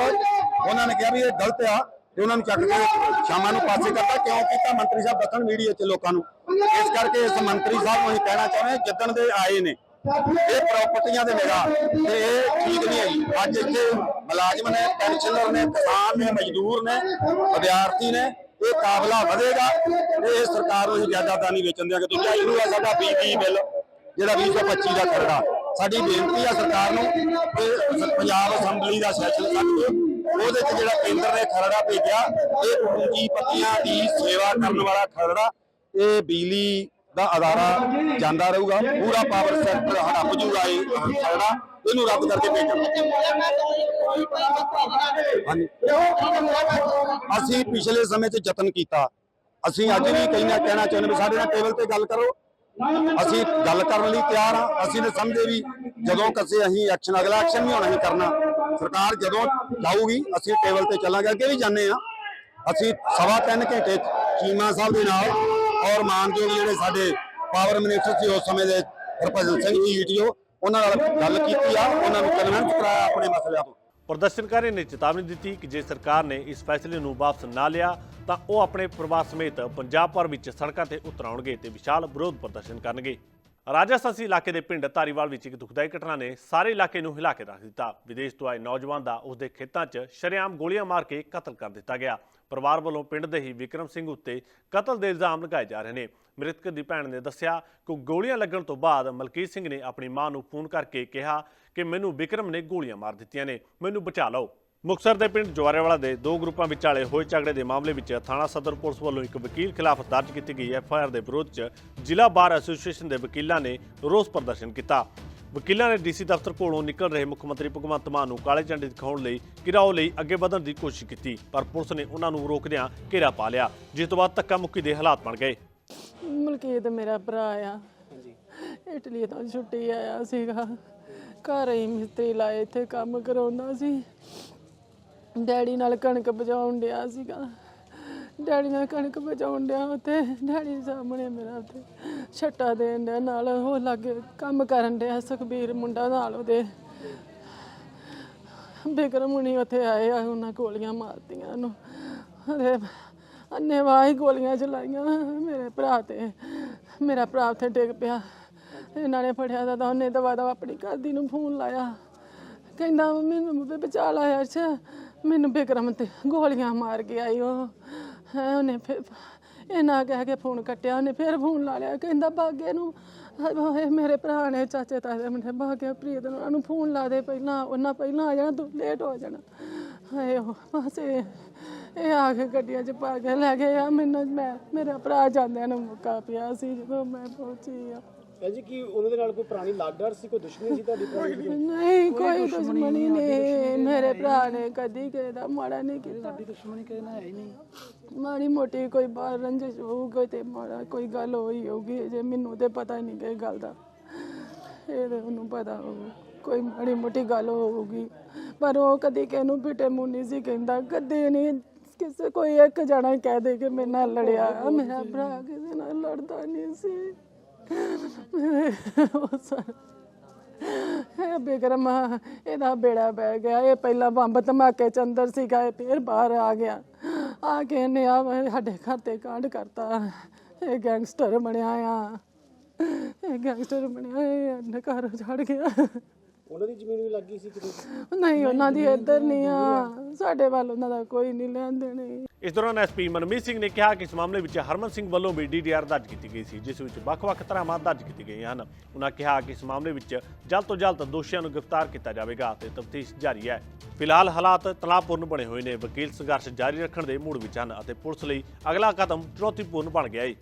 ਉਹਨਾਂ ਨੇ ਕਿਹਾ ਵੀ ਇਹ ਗਲਤ ਆ ਤੇ ਉਹਨਾਂ ਨੂੰ ਚੱਕ ਕੇ ਸ਼ਾਮਾਂ ਨੂੰ ਪਾਸੇ ਕਰਤਾ। ਕਿਉਂ ਕੀਤਾ? ਮੰਤਰੀ ਸਾਹਿਬ ਦੱਸਣ ਮੀਡੀਆ 'ਚ ਲੋਕਾਂ ਨੂੰ। ਇਸ ਕਰਕੇ ਇਸ ਮੰਤਰੀ ਸਾਹਿਬ ਨੂੰ ਅਸੀਂ ਕਹਿਣਾ ਚਾਹੁੰਦੇ ਹਾਂ, ਜਿੱਦਣ ਦੇ ਆਏ ਨੇ ਇਹ ਪ੍ਰਾਪਰਟੀਆਂ ਦੇ ਨਿਗਾਹ ਤੇ ਇਹ ਠੀਕ ਨਹੀਂ ਹੈਗੀ। ਅੱਜ ਇੱਥੇ ਮੁਲਾਜ਼ਮ ਨੇ, ਪੈਨਸ਼ਨਰ ਨੇ, ਕਿਸਾਨ ਨੇ, ਮਜ਼ਦੂਰ ਨੇ, ਵਿਦਿਆਰਥੀ ਨੇ, ਇਹ ਕਾਬਲਾ ਵਧੇਗਾ ਇਹ ਸਰਕਾਰ ਨੂੰ ਜਾਇਦਾਦਾਂ ਨਹੀਂ ਵੇਚਣ ਦਿਆਂਗੇ। ਦੂਜਾ ਇਹਨੂੰ ਆ ਸਾਡਾ ਬੀਬੀ ਬਿੱਲ, ਜਿਹੜਾ 2025 ਦਾ ਖਰੜਾ ਸਾਡੀ ਬੇਨਤੀ ਆ ਸਰਕਾਰ ਨੂੰ ਕਿ ਪੰਜਾਬ ਅਸੈਂਬਲੀ ਦਾ ਸੈਸ਼ਨ ਕੱਢ ਕੇ ਉਹਦੇ 'ਚ ਜਿਹੜਾ ਕੇਂਦਰ ਨੇ ਖਰੜਾ ਭੇਜਿਆ, ਇਹ ਪੂੰਜੀਪਤੀਆਂ ਦੀ ਸੇਵਾ ਕਰਨ ਵਾਲਾ ਖਰੜਾ, ਇਹ ਬਿਜਲੀ ਦਾ ਅਦਾਰਾ ਜਾਂਦਾ ਰਹੂਗਾ ਪੂਰਾ ਪਾਵਰ ਸੈਕਟਰ ਹੜਪ ਜੂਗਾ ਇਹ ਖਰੜਾ ਇਹਨੂੰ ਰੱਦ ਕਰਕੇ ਭੇਜਣਾ ਅਸੀਂ ਪਿਛਲੇ ਸਮੇਂ 'ਚ ਯਤਨ ਕੀਤਾ। ਅਸੀਂ ਅੱਜ ਵੀ ਕਹਿਣਾ ਕਹਿਣਾ ਚਾਹੁੰਦੇ ਵੀ ਸਾਡੇ ਨਾਲ ਟੇਬਲ ਤੇ ਗੱਲ ਕਰੋ। ਅਸੀਂ ਗੱਲ ਕਰਨ ਲਈ ਤਿਆਰ ਆ ਅਸੀਂ ਨੇ ਸਮਝੇ ਵੀ ਜਦੋਂ ਕਿਸੇ ਅਸੀਂ ਐਕਸ਼ਨ ਅਗਲਾ ਐਕਸ਼ਨ ਵੀ ਹੋਣਾ ਹੀ ਕਰਨਾ। ਸਰਕਾਰ ਜਦੋਂ ਚਾਹੂਗੀ ਅਸੀਂ ਟੇਬਲ ਤੇ ਚੱਲਾਂਗੇ। ਅੱਗੇ ਵੀ ਜਾਂਦੇ ਆ ਅਸੀਂ ਸਵਾ ਤਿੰਨ ਘੰਟੇ ਚੀਮਾ ਸਾਹਿਬ ਦੇ ਨਾਲ ਔਰ ਮਾਨਯੋਗ ਜਿਹੜੇ ਸਾਡੇ ਪਾਵਰ ਮਿਨਿਸਟਰ ਸੀ ਉਸ ਸਮੇਂ ਦੇ ਹਰਭਜਨ ਸਿੰਘ ਜੀ ਈਟੀਓ ਉਹਨਾਂ ਨਾਲ ਗੱਲ ਕੀਤੀ ਆ, ਉਹਨਾਂ ਨੂੰ ਕਨਵਿੰਸ ਕਰਾਇਆ ਆਪਣੇ ਮਸਲਿਆਂ ਤੋਂ। ਪ੍ਰਦਰਸ਼ਨਕਾਰੀ ਨੇ ਚੇਤਾਵਨੀ ਦਿੱਤੀ ਕਿ ਜੇ ਸਰਕਾਰ ਨੇ ਇਸ ਫੈਸਲੇ ਨੂੰ ਵਾਪਸ ਨਾ ਲਿਆ, ਤਾਂ ਉਹ ਆਪਣੇ ਪਰਿਵਾਰ ਸਮੇਤ ਪੰਜਾਬ ਭਰ ਵਿੱਚ ਸੜਕਾਂ ਤੇ ਉਤਰਾਉਣਗੇ ਤੇ ਵਿਸ਼ਾਲ ਵਿਰੋਧ ਪ੍ਰਦਰਸ਼ਨ ਕਰਨਗੇ। ਰਾਜਸਥਾਨੀ ਇਲਾਕੇ ਦੇ ਪਿੰਡ ਧਾਰੀਵਾਲ ਵਿੱਚ ਇੱਕ ਦੁਖਦਾਈ ਘਟਨਾ ਨੇ ਸਾਰੇ ਇਲਾਕੇ ਨੂੰ ਹਿਲਾ ਕੇ ਰੱਖ ਦਿੱਤਾ। ਵਿਦੇਸ਼ ਤੋਂ ਆਏ ਨੌਜਵਾਨ ਦਾ ਉਸਦੇ ਖੇਤਾਂ 'ਚ ਸ਼ਰੇਆਮ ਗੋਲੀਆਂ ਮਾਰ ਕੇ ਕਤਲ ਕਰ ਦਿੱਤਾ ਗਿਆ। ਪਰਿਵਾਰ ਵੱਲੋਂ ਪਿੰਡ ਦੇ ਹੀ ਵਿਕਰਮ ਸਿੰਘ ਉੱਤੇ ਕਤਲ ਦੇ ਇਲਜ਼ਾਮ ਲਗਾਏ ਜਾ ਰਹੇ ਨੇ। ਮ੍ਰਿਤਕ ਦੀ ਭੈਣ ਨੇ ਦੱਸਿਆ ਕਿ ਗੋਲੀਆਂ ਲੱਗਣ ਤੋਂ ਬਾਅਦ ਮਲਕੀਤ ਸਿੰਘ ਨੇ ਆਪਣੀ ਮਾਂ ਨੂੰ ਫੋਨ ਕਰਕੇ ਕਿਹਾ ਕਿ ਮੈਨੂੰ ਵਿਕਰਮ ਨੇ ਗੋਲੀਆਂ ਮਾਰ ਦਿੱਤੀਆਂ ਨੇ, ਮੈਨੂੰ ਬਚਾ ਲਓ। ਮੁਕਤਸਰ ਦੇ ਪਿੰਡ ਜਵਾਰੇਵਾਲਾ ਦੇ ਦੋ ਗਰੁੱਪਾਂ ਵਿਚਾਲੇ ਹੋਏ ਝਗੜੇ ਦੇ ਮਾਮਲੇ ਵਿੱਚ ਥਾਣਾ ਸਦਰ ਪੁਲਿਸ ਵੱਲੋਂ ਇੱਕ ਵਕੀਲ ਖਿਲਾਫ ਦਰਜ ਕੀਤੀ ਗਈ ਐੱਫ ਆਈ ਆਰ ਦੇ ਵਿਰੋਧ 'ਚ ਜ਼ਿਲ੍ਹਾ ਬਾਰ ਐਸੋਸੀਏਸ਼ਨ ਦੇ ਵਕੀਲਾਂ ਨੇ ਰੋਸ ਪ੍ਰਦਰਸ਼ਨ ਕੀਤਾ। ਵਕੀਲਾਂ ਨੇ ਡੀਸੀ ਦਫ਼ਤਰ ਕੋਲੋਂ ਨਿਕਲ ਰਹੇ ਮੁੱਖ ਮੰਤਰੀ ਭਗਵੰਤ ਮਾਨ ਨੂੰ ਕਾਲੇ ਝੰਡੇ ਦਿਖਾਉਣ ਲਈ ਘਿਰਾਓ ਲਈ ਅੱਗੇ ਵਧਣ ਦੀ ਕੋਸ਼ਿਸ਼ ਕੀਤੀ ਪਰ ਪੁਲਿਸ ਨੇ ਉਹਨਾਂ ਨੂੰ ਰੋਕਦਿਆਂ ਘੇਰਾ ਪਾ ਲਿਆ। ਜਿਸ ਤੋਂ ਬਾਅਦ ਧੱਕਾ ਮੁੱਕੀ ਦੇ ਹਾਲਾਤ ਬਣ ਗਏ। ਮਲਕੀਤ ਮੇਰਾ ਭਰਾ ਆ। ਇਟਲੀ ਤੋਂ ਛੁੱਟੀ ਆਇਆ ਸੀਗਾ। ਘਰ ਹੀ ਮਿਸਤਰੀ ਲਾਏ ਇੱਥੇ ਕੰਮ ਕਰਾਉਂਦਾ ਸੀ। ਡੈਡੀ ਨਾਲ ਕਣਕ ਬਜਾਉਣ ਡਿਆ ਸੀਗਾ। ਡੈਡੀ ਨਾਲ ਕਣਕ ਬਚਾਉਣ ਡਿਆ ਉੱਥੇ ਡੈਡੀ ਸਾਹਮਣੇ ਮੇਰਾ ਉੱਥੇ ਛੱਟਾ ਦੇਣ ਡਿਆ, ਨਾਲ ਉਹ ਲਾਗੇ ਕੰਮ ਕਰਨ ਡਿਆ ਸੁਖਬੀਰ ਮੁੰਡਾ ਨਾਲ ਉਹਦੇ। ਬਿਕਰਮ ਹੁਣੀ ਉੱਥੇ ਆਏ ਆ, ਉਹਨਾਂ ਗੋਲੀਆਂ ਮਾਰਤੀਆਂ ਉਹਨੂੰ। ਉਹਦੇ ਅੰਨੇ ਵਾਹੀ ਗੋਲੀਆਂ ਚਲਾਈਆਂ ਮੇਰੇ ਭਰਾ ਤੇ। ਮੇਰਾ ਭਰਾ ਉੱਥੇ ਡਿੱਗ ਪਿਆ। ਇਹਨਾਂ ਨੇ ਫੜਿਆ ਤਾਂ ਤਾਂ ਉਹਨੇ ਦਵਾ ਦਵਾ ਆਪਣੀ ਘਰਦੀ ਨੂੰ ਫੋਨ ਲਾਇਆ। ਕਹਿੰਦਾ ਮੈਨੂੰ ਵੀ ਬਚਾ ਲਾਇਆ ਅੱਛਾ। ਮੈਨੂੰ ਬਿਕਰਮ ਤੇ ਗੋਲੀਆਂ ਮਾਰ ਕੇ ਆਈ ਉਹ। ਹੈ ਉਹਨੇ ਫਿਰ ਇਹਨਾਂ ਕਹਿ ਕੇ ਫੋਨ ਕੱਟਿਆ ਉਹਨੇ ਫਿਰ ਫੋਨ ਲਾ ਲਿਆ ਕਹਿੰਦਾ ਬਾਗੇ ਨੂੰ ਹਾਏ ਮੇਰੇ ਭਰਾ ਨੇ ਚਾਚੇ ਤਾਏ ਦੇ ਮੁੰਡੇ ਬਾਗੇ ਪ੍ਰੀਤ ਨੂੰ ਉਹਨਾਂ ਨੂੰ ਫੋਨ ਲਾ ਦੇ ਪਹਿਲਾਂ ਉਹਨਾਂ ਪਹਿਲਾਂ ਆ ਜਾਣਾ ਤੂੰ ਲੇਟ ਹੋ ਜਾਣਾ। ਹਾਏ ਉਹ ਬਸ ਇਹ ਇਹ ਆ ਕੇ ਗੱਡੀਆਂ 'ਚ ਪਾ ਕੇ ਲੈ ਗਏ ਆ ਮੈਨੂੰ ਮੈਂ ਮੇਰਾ ਭਰਾ ਜਾਂਦਿਆਂ ਨੂੰ ਮੁੱਕਾ ਪਿਆ ਸੀ ਜਦੋਂ ਮੈਂ ਪਹੁੰਚੀ ਆ। ਜੀ ਕੀ ਉਹਨਾਂ ਦੇ ਨਾਲ ਕੋਈ ਪੁਰਾਣੀ ਲਾਗਡਰ ਸੀ ਕੋਈ ਦੁਸ਼ਮਣੀ ਸੀ ਤੁਹਾਡੀ ਨਹੀਂ ਕੋਈ ਦੁਸ਼ਮਣੀ ਨਹੀਂ ਮੇਰੇ ਭਰਾ ਨੇ ਕਦੀ ਕਿਸੇ ਦਾ ਮਾੜਾ ਨਹੀਂ ਕੀਤਾ। ਸਾਡੀ ਦੁਸ਼ਮਣੀ ਕਿਸੇ ਨਾਲ ਹੈ ਹੀ ਨਹੀਂ। ਮਾੜੀ ਮੋਟੀ ਕੋਈ ਬਾਹਰ ਰੰਜਿਸ਼ ਹੋਊਗੀ ਤੇ ਮਾੜਾ ਕੋਈ ਗੱਲ ਹੋਈ ਹੋਊਗੀ ਜੇ ਮੈਨੂੰ ਤੇ ਪਤਾ ਨਹੀਂ ਕਿ ਗੱਲ ਦਾ। ਇਹ ਤੇ ਉਹਨੂੰ ਪਤਾ ਹੋਊ ਕੋਈ ਮਾੜੀ ਮੋਟੀ ਗੱਲ ਹੋਊਗੀ। ਪਰ ਉਹ ਕਦੀ ਕਿਸੇ ਨੂੰ ਬਿਟੇ ਮੂੰਹ ਨਹੀਂ ਸੀ ਕਹਿੰਦਾ ਕਦੇ ਨਹੀਂ ਕਿਸੇ ਕੋਈ ਇੱਕ ਜਣਾ ਕਹਿ ਦੇ ਕਿ ਮੇਰੇ ਨਾਲ ਲੜਿਆ। ਮੇਰਾ ਭਰਾ ਕਿਸੇ ਨਾਲ ਲੜਦਾ ਨਹੀਂ ਸੀ। ਉਹ ਸਾਰਾ ਇਹ ਇਹਦਾ ਬੇੜਾ ਬਹਿ ਗਿਆ। ਇਹ ਪਹਿਲਾਂ ਬੰਬ ਧਮਾਕੇ ਚ ਅੰਦਰ ਸੀਗਾ ਇਹ ਫੇਰ ਬਾਹਰ ਆ ਗਿਆ। ਆ ਕੇ ਇਹਨੇ ਆ ਸਾਡੇ ਘਰ ਤੇ ਕਾਂਡ ਕਰਤਾ। ਇਹ ਗੈਂਗਸਟਰ ਬਣਿਆ ਆ। ਇਹ ਗੈਂਗਸਟਰ ਬਣਿਆ, ਇਹ ਅੰਨ ਘਰ ਛੱਡ ਗਿਆ। ਉਹਨਾਂ ਦੀ ਜ਼ਮੀਨ ਵੀ ਲੱਗੀ ਸੀ ਕਿਤੇ? ਨਹੀਂ ਉਹਨਾਂ ਦੀ ਇੱਧਰ ਨਹੀਂ ਆ। ਸਾਡੇ ਵੱਲ ਉਹਨਾਂ ਦਾ ਕੋਈ ਨਹੀਂ ਲੈਣ ਦੇਣੇ। ਇਸ ਦੌਰਾਨ ਐਸਪੀ ਮਨਮੀਤ ਸਿੰਘ ਨੇ ਕਿਹਾ ਕਿ ਇਸ ਮਾਮਲੇ ਵਿੱਚ ਹਰਮਨ ਸਿੰਘ ਵੱਲੋਂ ਵੀ ਡੀਡੀਆਰ ਦਰਜ ਕੀਤੀ ਗਈ ਸੀ ਜਿਸ ਵਿੱਚ ਵੱਖ-ਵੱਖ ਧਾਰਾਵਾਂ ਦਰਜ ਕੀਤੀ ਗਈਆਂ ਹਨ। ਉਹਨਾਂ ਕਿਹਾ ਕਿ ਇਸ ਮਾਮਲੇ ਵਿੱਚ ਜਲਦ ਤੋਂ ਜਲਦ ਦੋਸ਼ੀਆਂ ਨੂੰ ਗ੍ਰਿਫਤਾਰ ਕੀਤਾ ਜਾਵੇਗਾ ਤੇ ਤਫਤੀਸ਼ ਜਾਰੀ ਹੈ। ਫਿਲਹਾਲ ਹਾਲਾਤ ਤਣਾਅਪੂਰਨ ਬਣੇ ਹੋਏ ਨੇ। ਵਕੀਲ ਸੰਘਰਸ਼ ਜਾਰੀ ਰੱਖਣ ਦੇ ਮੂਡ ਵਿੱਚ ਹਨ ਅਤੇ ਪੁਲਿਸ ਲਈ ਅਗਲਾ ਕਦਮ ਚੁਣੌਤੀਪੂਰਨ ਬਣ ਗਿਆ ਹੈ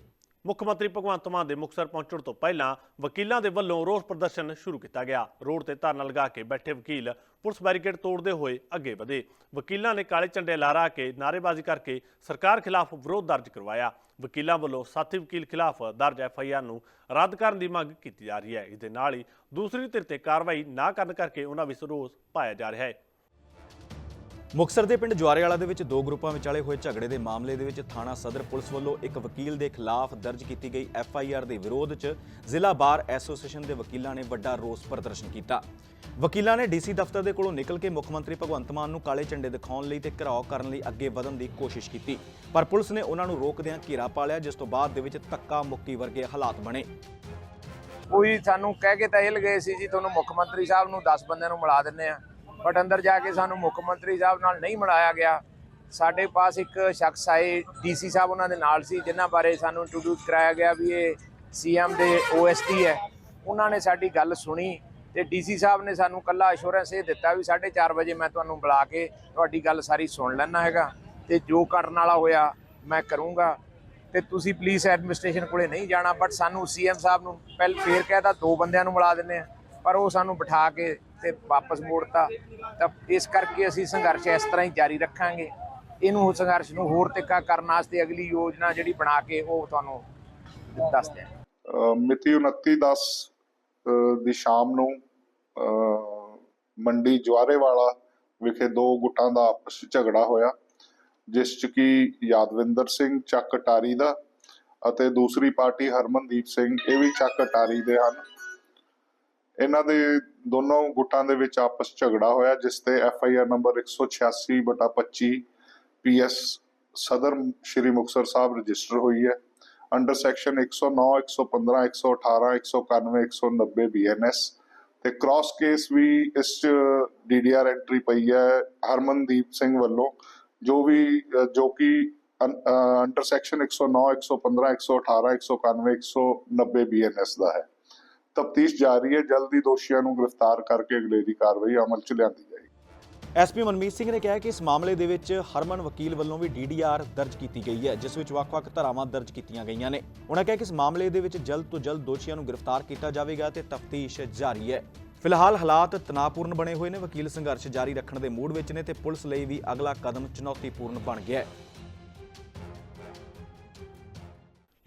ਮੁੱਖ ਮੰਤਰੀ ਭਗਵੰਤ ਮਾਨ ਦੇ ਮੁਕਤਸਰ ਪਹੁੰਚਣ ਤੋਂ ਪਹਿਲਾਂ ਵਕੀਲਾਂ ਦੇ ਵੱਲੋਂ ਰੋਸ ਪ੍ਰਦਰਸ਼ਨ ਸ਼ੁਰੂ ਕੀਤਾ ਗਿਆ। ਰੋਡ ਤੇ ਧਰਨਾ ਲਗਾ ਕੇ ਬੈਠੇ ਵਕੀਲ ਪੁਲਿਸ ਬੈਰੀਕੇਡ ਤੋੜਦੇ ਹੋਏ ਅੱਗੇ ਵਧੇ। ਵਕੀਲਾਂ ਨੇ ਕਾਲੇ ਝੰਡੇ ਲਹਿਰਾ ਕੇ ਨਾਅਰੇਬਾਜ਼ੀ ਕਰਕੇ ਸਰਕਾਰ ਖਿਲਾਫ ਵਿਰੋਧ ਦਰਜ ਕਰਵਾਇਆ। ਵਕੀਲਾਂ ਵੱਲੋਂ ਸਾਥੀ ਵਕੀਲ ਖਿਲਾਫ ਦਰਜ ਐਫ ਆਈ ਆਰ ਨੂੰ ਰੱਦ ਕਰਨ ਦੀ ਮੰਗ ਕੀਤੀ ਜਾ ਰਹੀ ਹੈ। ਇਸ ਦੇ ਨਾਲ ਹੀ ਦੂਸਰੀ ਧਿਰ ਤੇ ਕਾਰਵਾਈ ਨਾ ਕਰਨ ਕਰਕੇ ਉਹਨਾਂ ਵਿੱਚ ਰੋਸ ਪਾਇਆ ਜਾ ਰਿਹਾ ਹੈ। ਮੁਕਸਰ ਦੇ ਪਿੰਡ ਜਵਾਰੇਵਾਲਾ ਦੇ ਵਿੱਚ ਦੋ ਗਰੁੱਪਾਂ ਵਿਚਾਲੇ ਹੋਏ ਝਗੜੇ ਦੇ ਮਾਮਲੇ ਦੇ ਵਿੱਚ ਥਾਣਾ ਸਦਰ ਪੁਲਿਸ ਵੱਲੋਂ ਇੱਕ ਵਕੀਲ ਦੇ ਖਿਲਾਫ ਦਰਜ ਕੀਤੀ ਗਈ ਐਫ ਆਈ ਆਰ ਦੇ ਵਿਰੋਧ 'ਚ ਜ਼ਿਲ੍ਹਾ ਬਾਰ ਐਸੋਸੀਏਸ਼ਨ ਦੇ ਵਕੀਲਾਂ ਨੇ ਵੱਡਾ ਰੋਸ ਪ੍ਰਦਰਸ਼ਨ ਕੀਤਾ। ਵਕੀਲਾਂ ਨੇ ਡੀਸੀ ਦਫ਼ਤਰ ਦੇ ਕੋਲੋਂ ਨਿਕਲ ਕੇ ਮੁੱਖ ਮੰਤਰੀ ਭਗਵੰਤ ਮਾਨ ਨੂੰ ਕਾਲੇ ਝੰਡੇ ਦਿਖਾਉਣ ਲਈ ਤੇ ਘਿਰਾਓ ਕਰਨ ਲਈ ਅੱਗੇ ਵਧਣ ਦੀ ਕੋਸ਼ਿਸ਼ ਕੀਤੀ, ਪਰ ਪੁਲਿਸ ਨੇ ਉਹਨਾਂ ਨੂੰ ਰੋਕਦਿਆਂ ਘੇਰਾ ਪਾ ਲਿਆ, ਜਿਸ ਤੋਂ ਬਾਅਦ ਦੇ ਵਿੱਚ ਧੱਕਾ ਮੁੱਕੀ ਵਰਗੇ ਹਾਲਾਤ ਬਣੇ। ਕੋਈ ਸਾਨੂੰ ਕਹਿ ਕੇ ਤਾਂ ਇਹ ਲਗੇ ਸੀ ਜੀ, ਤੁਹਾਨੂੰ ਮੁੱਖ ਮੰਤਰੀ ਸਾਹਿਬ ਨੂੰ 10 ਬੰਦਿਆਂ ਨੂੰ ਮਿਲਾ ਦਿੰਨੇ ਆ ਬਟ ਅੰਦਰ ਜਾ ਕੇ ਸਾਨੂੰ ਮੁੱਖ ਮੰਤਰੀ ਸਾਹਿਬ ਨਾਲ ਨਹੀਂ ਮਿਲਾਇਆ ਗਿਆ। ਸਾਡੇ ਪਾਸ ਇੱਕ ਸ਼ਖਸ ਆਏ, ਡੀਸੀ ਸਾਹਿਬ ਉਹਨਾਂ ਦੇ ਨਾਲ ਸੀ, ਜਿਨ੍ਹਾਂ ਬਾਰੇ ਸਾਨੂੰ ਇੰਟਰੋਡਿਊਸ ਕਰਾਇਆ ਗਿਆ ਵੀ ਇਹ ਸੀਐਮ ਦੇ ਓਐਸਟੀ ਹੈ। ਉਹਨਾਂ ਨੇ ਸਾਡੀ ਗੱਲ ਸੁਣੀ ਤੇ ਡੀਸੀ ਸਾਹਿਬ ਨੇ ਸਾਨੂੰ ਕੱਲਾ ਅਸ਼ੋਰੈਂਸ ਇਹ ਦਿੱਤਾ ਵੀ 4:30 ਵਜੇ ਮੈਂ ਤੁਹਾਨੂੰ ਬੁਲਾ ਕੇ ਤੁਹਾਡੀ ਗੱਲ ਸਾਰੀ ਸੁਣ ਲੈਣਾ ਹੈਗਾ ਤੇ ਜੋ ਕਰਨ ਵਾਲਾ ਹੋਇਆ ਮੈਂ ਕਰੂੰਗਾ। ਤੇ ਤੁਸੀਂ ਪੁਲਿਸ ਐਡਮਿਨਿਸਟ੍ਰੇਸ਼ਨ ਕੋਲੇ ਨਹੀਂ ਜਾਣਾ ਬਟ ਸਾਨੂੰ ਸੀਐਮ ਸਾਹਿਬ ਨੂੰ ਪਹਿਲ, ਫੇਰ ਕਹਿਤਾ ਦੋ ਬੰਦਿਆਂ ਨੂੰ ਮਿਲਾ ਦਿੰਨੇ ਆ, ਪਰ ਉਹ ਸਾਨੂੰ ਬਿਠਾ ਕੇ ਤੇ ਵਾਪਸ ਮੋੜਤਾ। ਤਾਂ ਇਸ ਕਰਕੇ ਅਸੀਂ ਸੰਘਰਸ਼ ਇਸ ਤਰ੍ਹਾਂ ਹੀ ਜਾਰੀ ਰੱਖਾਂਗੇ। ਇਹਨੂੰ ਸੰਘਰਸ਼ ਨੂੰ ਹੋਰ ਤਿੱਖਾ ਕਰਨ ਵਾਸਤੇ ਅਗਲੀ ਯੋਜਨਾ ਜਿਹੜੀ ਬਣਾ ਕੇ ਉਹ ਤੁਹਾਨੂੰ ਦੱਸਦੇ ਹਾਂ ਮਿਤੀ 29 10 ਦੀ ਸ਼ਾਮ ਨੂੰ ਮੰਡੀ ਜਵਾਰੇਵਾਲਾ ਵਿਖੇ ਦੋ ਗੁੱਟਾਂ ਦਾ ਆਪਸ ਵਿੱਚ ਝਗੜਾ ਹੋਇਆ, ਜਿਸ ਚ ਕਿ ਯਾਦਵਿੰਦਰ ਸਿੰਘ ਚੱਕ ਅਟਾਰੀ ਦਾ ਅਤੇ ਦੂਸਰੀ ਪਾਰਟੀ ਹਰਮਨਦੀਪ ਸਿੰਘ, ਇਹ ਵੀ ਚੱਕ ਅਟਾਰੀ ਦੇ ਹਨ। ਇਹਨਾਂ ਦੇ ਦੋਨੋਂ ਗੁੱਟਾਂ ਦੇ ਵਿੱਚ ਆਪਸ ਝਗੜਾ ਹੋਇਆ ਜਿਸ ਤੇ F I R number 186/25 P S ਸਦਰ ਸ਼੍ਰੀ ਮੁਕਤਸਰ ਸਾਹਿਬ ਰਜਿਸਟਰ ਹੋਈ ਹੈ ਅੰਡਰ ਸੈਕਸ਼ਨ 109 115 118 191 190 ਬੀਐਨਐਸ ਤੇ ਕ੍ਰਾਸ ਕੇਸ ਵੀ ਇਸ ਡੀਡੀਆਰ ਐਂਟਰੀ ਪਈ ਹੈ ਹਰਮਨਦੀਪ ਸਿੰਘ ਵੱਲੋਂ ਜੋ ਵੀ ਜੋ ਕਿ ਅੰਡਰ ਸੈਕਸ਼ਨ 109 115 118 191 190 ਬੀਐਨਐਸ ਦਾ ਹੈ ਤਫਤੀਸ਼ ਜਾਰੀ ਹੈ। ਜਲਦੀ ਦੋਸ਼ੀਆਂ ਨੂੰ ਗ੍ਰਿਫਤਾਰ ਕਰਕੇ ਅਗਲੇਰੀ ਕਾਰਵਾਈ ਅਮਲ ਚ ਲਿਆਂਦੀ ਜਾਏਗੀ। ਐਸਪੀ ਮਨਮੀਤ ਸਿੰਘ ਨੇ ਕਿਹਾ ਕਿ ਇਸ ਮਾਮਲੇ ਦੇ ਵਿੱਚ ਹਰਮਨ ਵਕੀਲ ਵੱਲੋਂ ਵੀ ਡੀਡੀਆਰ ਦਰਜ ਕੀਤੀ ਗਈ ਹੈ, ਜਿਸ ਵਿੱਚ ਵੱਖ-ਵੱਖ ਧਾਰਾਵਾਂ ਦਰਜ ਕੀਤੀਆਂ ਗਈਆਂ ਨੇ। ਉਹਨਾਂ ਕਿਹਾ ਕਿ ਇਸ ਮਾਮਲੇ ਦੇ ਵਿੱਚ ਜਲਦ ਤੋਂ ਜਲਦ ਦੋਸ਼ੀਆਂ ਨੂੰ ਗ੍ਰਿਫਤਾਰ ਕੀਤਾ ਜਾਵੇਗਾ ਤੇ ਤਫਤੀਸ਼ ਜਾਰੀ ਹੈ। ਫਿਲਹਾਲ ਹਾਲਾਤ ਤਣਾਅਪੂਰਨ ਬਣੇ ਹੋਏ ਨੇ। ਵਕੀਲ ਸੰਘਰਸ਼ ਜਾਰੀ ਰੱਖਣ ਦੇ ਮੂਡ ਵਿੱਚ ਨੇ ਤੇ ਪੁਲਿਸ ਲਈ ਵੀ ਅਗਲਾ ਕਦਮ ਚੁਣੌਤੀਪੂਰਨ ਬਣ ਗਿਆ ਹੈ।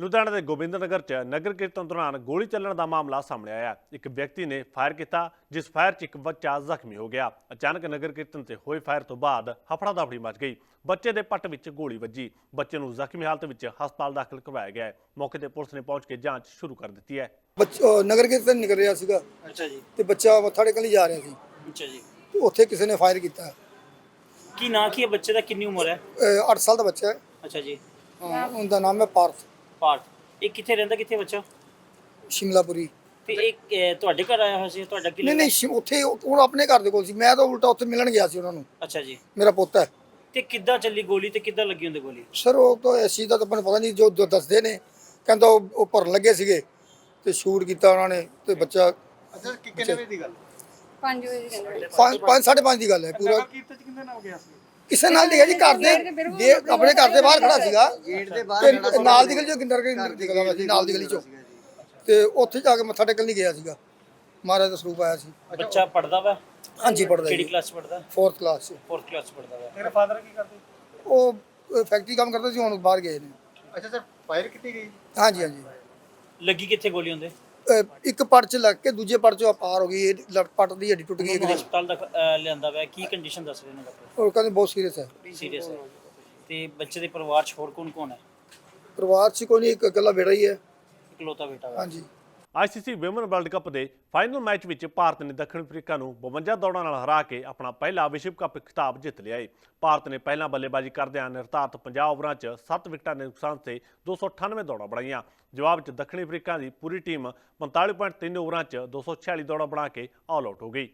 ਲੁਧਿਆਣਾ ਦੇ ਗੋਬਿੰਦਨਗਰ 'ਚ ਨਗਰ ਕੀਰਤਨ ਦੌਰਾਨ ਗੋਲੀ ਚੱਲਣ ਦਾ ਮਾਮਲਾ ਸਾਹਮਣੇ ਆਇਆ। ਇੱਕ ਵਿਅਕਤੀ ਨੇ ਫਾਇਰ ਕੀਤਾ ਜਿਸ ਫਾਇਰ 'ਚ ਇੱਕ ਬੱਚਾ ਜ਼ਖਮੀ ਹੋ ਗਿਆ। ਅਚਾਨਕ ਨਗਰ ਕੀਰਤਨ ਤੇ ਹੋਏ ਫਾਇਰ ਤੋਂ ਬਾਅਦ ਹਫੜਾ ਦਫੜੀ ਮਚ ਗਈ। ਬੱਚੇ ਦੇ ਪੱਟ ਵਿੱਚ ਗੋਲੀ ਵੱਜੀ। ਬੱਚੇ ਨੂੰ ਜ਼ਖਮੀ ਹਾਲਤ ਵਿੱਚ ਹਸਪਤਾਲ ਦਾਖਲ ਕਰਵਾਇਆ ਗਿਆ ਹੈ। ਮੌਕੇ ਤੇ ਪੁਲਿਸ ਨੇ ਪਹੁੰਚ ਕੇ ਜਾਂਚ ਸ਼ੁਰੂ ਕਰ ਦਿੱਤੀ ਹੈ। ਬੱਚ- ਨਗਰ ਕੀਰਤਨ ਨਿਕਲ ਰਿਹਾ ਸੀਗਾ। ਅੱਛਾ ਜੀ। ਤੇ ਬੱਚਾ ਮੱਥਾ ਟੇਕਣ ਲਈ ਜਾ ਰਿਹਾ ਸੀ। ਅੱਛਾ ਜੀ। ਤੇ ਉੱਥੇ ਕਿਸੇ ਨੇ ਫਾਇਰ ਕੀਤਾ। ਕੀ ਨਾਂ ਕੀ ਹੈ? ਬੱਚੇ ਦਾ ਕਿੰਨੀ ਉਮਰ ਹੈ? 8 ਸਾਲ ਦਾ ਬੱਚਾ ਹੈ। ਅੱਛਾ ਜੀ। ਉਹਦਾ ਨਾਮ ਹੈ ਪਾਰਥ। ਪਾਰਟ। ਇਹ ਕਿੱਥੇ ਰਹਿੰਦਾ ਕਿੱਥੇ ਬੱਚਾ? ਸ਼ਿਮਲਾਪੁਰੀ। ਤੇ ਇਹ ਅਹ, ਤੁਹਾਡੇ ਘਰ ਆਇਆ ਹੋਇਆ ਸੀ ਤੁਹਾਡਾ ਕੀ ਨਹੀਂ? ਨਹੀਂ ਸ਼ਿਮ- ਉੱਥੇ ਉਹ ਉਹ ਆਪਣੇ ਘਰ ਦੇ ਕੋਲ ਸੀ। ਮੈਂ ਤਾਂ ਉਲਟਾ ਉੱਥੇ ਮਿਲਣ ਗਿਆ ਸੀ ਉਹਨਾਂ ਨੂੰ। ਅੱਛਾ ਜੀ। ਮੇਰਾ ਪੁੱਤ ਹੈ। ਤੇ ਕਿੱਦਾਂ ਚੱਲੀ ਗੋਲੀ ਤੇ ਕਿੱਦਾਂ ਲੱਗੀ ਹੁੰਦੀ ਗੋਲੀ? ਸਰ ਉਹ ਤਾਂ ਦਾ ਤਾਂ ਆਪਾਂ ਨੂੰ ਪਤਾ ਨਹੀਂ ਜੋ ਦੱਸਦੇ ਨੇ। ਕਹਿੰਦਾ ਉਹ ਉਹ ਭਰਨ ਲੱਗੇ ਸੀਗੇ ਤੇ ਸ਼ੂਟ ਕੀਤਾ ਉਹਨਾਂ ਨੇ ਤੇ ਬੱਚਾ ਅੱਛਾ ਕਿੰਨੇ ਵਜੇ ਦੀ ਗੱਲ? 5 ਵਜੇ ਦੀ ਗੱਲ ਪੰਜ ਪੰਜ ਸਾਢੇ ਪੰਜ ਦੀ ਗੱਲ ਹੈ ਪੂਰਾ ਕੀਰਤਨ ਚ ਕਿੰਨੇ ਨਾਲ ਗਿਆ ਸੀ? ਕਿਸੇ ਨਾਲ ਨਹੀਂ ਹੈ ਜੀ ਘਰ ਦੇ ਆਪਣੇ ਘਰ ਦੇ ਬਾਹਰ ਖੜਾ ਸੀਗਾ। ਗੇਟ ਦੇ ਤੇ ਨਾਲ ਦੀ ਗਲੀ ਚੋਂ ਕਿੰਦਰ ਕੇ ਨਿਕਲਦਾ ਸੀ ਨਾਲ ਦੀ ਗਲੀ ਚੋਂ। ਤੇ ਉੱਥੇ ਜਾ ਕੇ ਮੱਥਾ ਟੇਕਣ ਨਹੀਂ ਗਿਆ ਸੀਗਾ। ਮਹਾਰਾਜ ਦਾ ਸਰੂਪ ਆਇਆ ਸੀ। ਬੱਚਾ ਪੜਦਾ ਵਾ? ਹਾਂਜੀ ਪੜਦਾ ਕਿਹੜੀ ਕਲਾਸ ਪੜਦਾ 4th ਕਲਾਸ 'ਚ। 4th ਕਲਾਸ ਪੜਦਾ ਵਾ। ਤੇਰੇ ਫਾਦਰ ਕੀ ਕਰਦੇ? ਉਹ ਫੈਕਟਰੀ ਕੰਮ ਕਰਦਾ ਸੀ ਹੁਣ ਬਾਹਰ ਗਏ ਨੇ। ਅੱਛਾ ਸਰ ਫਾਇਰ ਕੀਤੀ ਗਈ ਹਾਂਜੀ ਹਾਂਜੀ। ਲੱਗੀ ਕਿੱਥੇ ਗੋਲੀ ਹੁੰਦੇ ਅਹ, ਇੱਕ ਪੜ ਚ ਲੱਗ ਕੇ ਦੂਜੇ ਪੜ ਚੋਂ ਹੋ ਗਈ ਇਹ ਪੱਟ ਦੀ ਹੱਡੀ ਟੁੱਟ ਗਈ ਇੱਕ ਦੀ ਹਸਪਤਾਲ ਦਾ ਅਹ, ਲਿਆਂਦਾ ਵਾ ਕੀ ਕੰਡੀਸ਼ਨ ਦੱਸ ਰਹੇ ਨੇ ਡਾਕਟਰ ਉਹ ਕਹਿੰਦੇ ਬਹੁਤ ਸੀਰੀਅਸ ਹੈ। ਸੀਰੀਅਸ ਹੈ। ਤੇ ਬੱਚੇ ਦੇ ਪਰਿਵਾਰ ਚ ਹੋਰ ਕੌਣ ਕੌਣ ਹੈ? ਪਰਿਵਾਰ ਚ ਕੋਈ ਨਹੀਂ ਇੱਕ ਇਕੱਲਾ ਬੇੜਾ ਹੀ ਹੈ। ਇਕਲੌਤਾ ਬੇਟਾ ਵਾ। ਹਾਂਜੀ। ਆਈਸੀਸੀ ਵਿਮਨ ਵਰਲਡ ਕੱਪ ਦੇ ਫਾਈਨਲ ਮੈਚ ਵਿੱਚ ਭਾਰਤ ਨੇ ਦੱਖਣ ਅਫਰੀਕਾ ਨੂੰ 52 ਦੌੜਾਂ ਨਾਲ ਹਰਾ ਕੇ ਆਪਣਾ ਪਹਿਲਾ ਵਿਸ਼ਵ ਕੱਪ ਖਿਤਾਬ ਜਿੱਤ ਲਿਆ ਹੈ ਭਾਰਤ ਨੇ ਪਹਿਲਾਂ ਬੱਲੇਬਾਜ਼ੀ ਕਰਦਿਆਂ ਨਿਰਧਾਰਤ 50 ਓਵਰਾਂ 'ਚ 7 ਵਿਕਟਾਂ ਦੇ ਨੁਕਸਾਨ ਤੇ 298 ਦੌੜਾਂ ਬਣਾਈਆਂ। ਜਵਾਬ 'ਚ ਦੱਖਣੀ ਅਫਰੀਕਾ ਦੀ ਪੂਰੀ ਟੀਮ 45.3 ਓਵਰਾਂ 'ਚ 246 ਦੌੜਾਂ ਬਣਾ ਕੇ ਆਲ ਆਊਟ ਹੋ ਗਈ।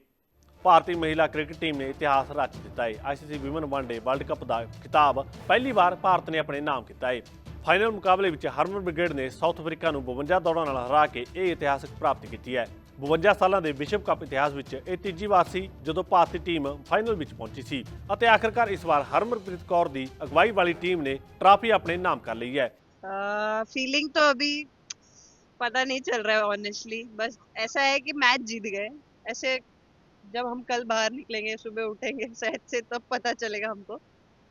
ਭਾਰਤੀ ਮਹਿਲਾ ਕ੍ਰਿਕਟ ਟੀਮ ਨੇ ਇਤਿਹਾਸ ਰਚ ਦਿੱਤਾ ਹੈ ICC women one day world cup ਦਾ ਖਿਤਾਬ ਪਹਿਲੀ ਵਾਰ ਭਾਰਤ ਨੇ ਆਪਣੇ ਨਾਮ ਕੀਤਾ ਹੈ ਫਾਈਨਲ ਮੁਕਾਬਲੇ ਵਿੱਚ ਹਰਮਨ ਬ੍ਰਿਗੇਡ ਨੇ ਸਾਊਥ ਅਫਰੀਕਾ ਨੂੰ 52 ਦੌੜਾਂ ਨਾਲ ਹਰਾ ਕੇ ਇਹ ਇਤਿਹਾਸਕ ਪ੍ਰਾਪਤੀ ਕੀਤੀ ਹੈ 52 ਸਾਲਾਂ ਦੇ ਵਿਸ਼ਵ ਕੱਪ ਇਤਿਹਾਸ ਵਿੱਚ ਇਹ ਤੀਜੀ ਵਾਰ ਸੀ ਜਦੋਂ ਭਾਰਤੀ ਟੀਮ ਫਾਈਨਲ ਵਿੱਚ ਪਹੁੰਚੀ ਸੀ ਅਤੇ ਆਖਰਕਾਰ ਇਸ ਵਾਰ ਹਰਮਨਪ੍ਰੀਤ ਕੌਰ ਦੀ ਅਗਵਾਈ ਵਾਲੀ ਟੀਮ ਨੇ ਟਰਾਫੀ ਆਪਣੇ ਨਾਮ ਕਰ ਲਈ ਹੈ फीलिंग तो अभी पता नहीं चल रहा है ऑनेस्टली बस ऐसा है कि मैच जीत गए ऐसे जब हम कल बाहर निकलेंगे सुबह उठेंगे शायद से तब पता चलेगा हमको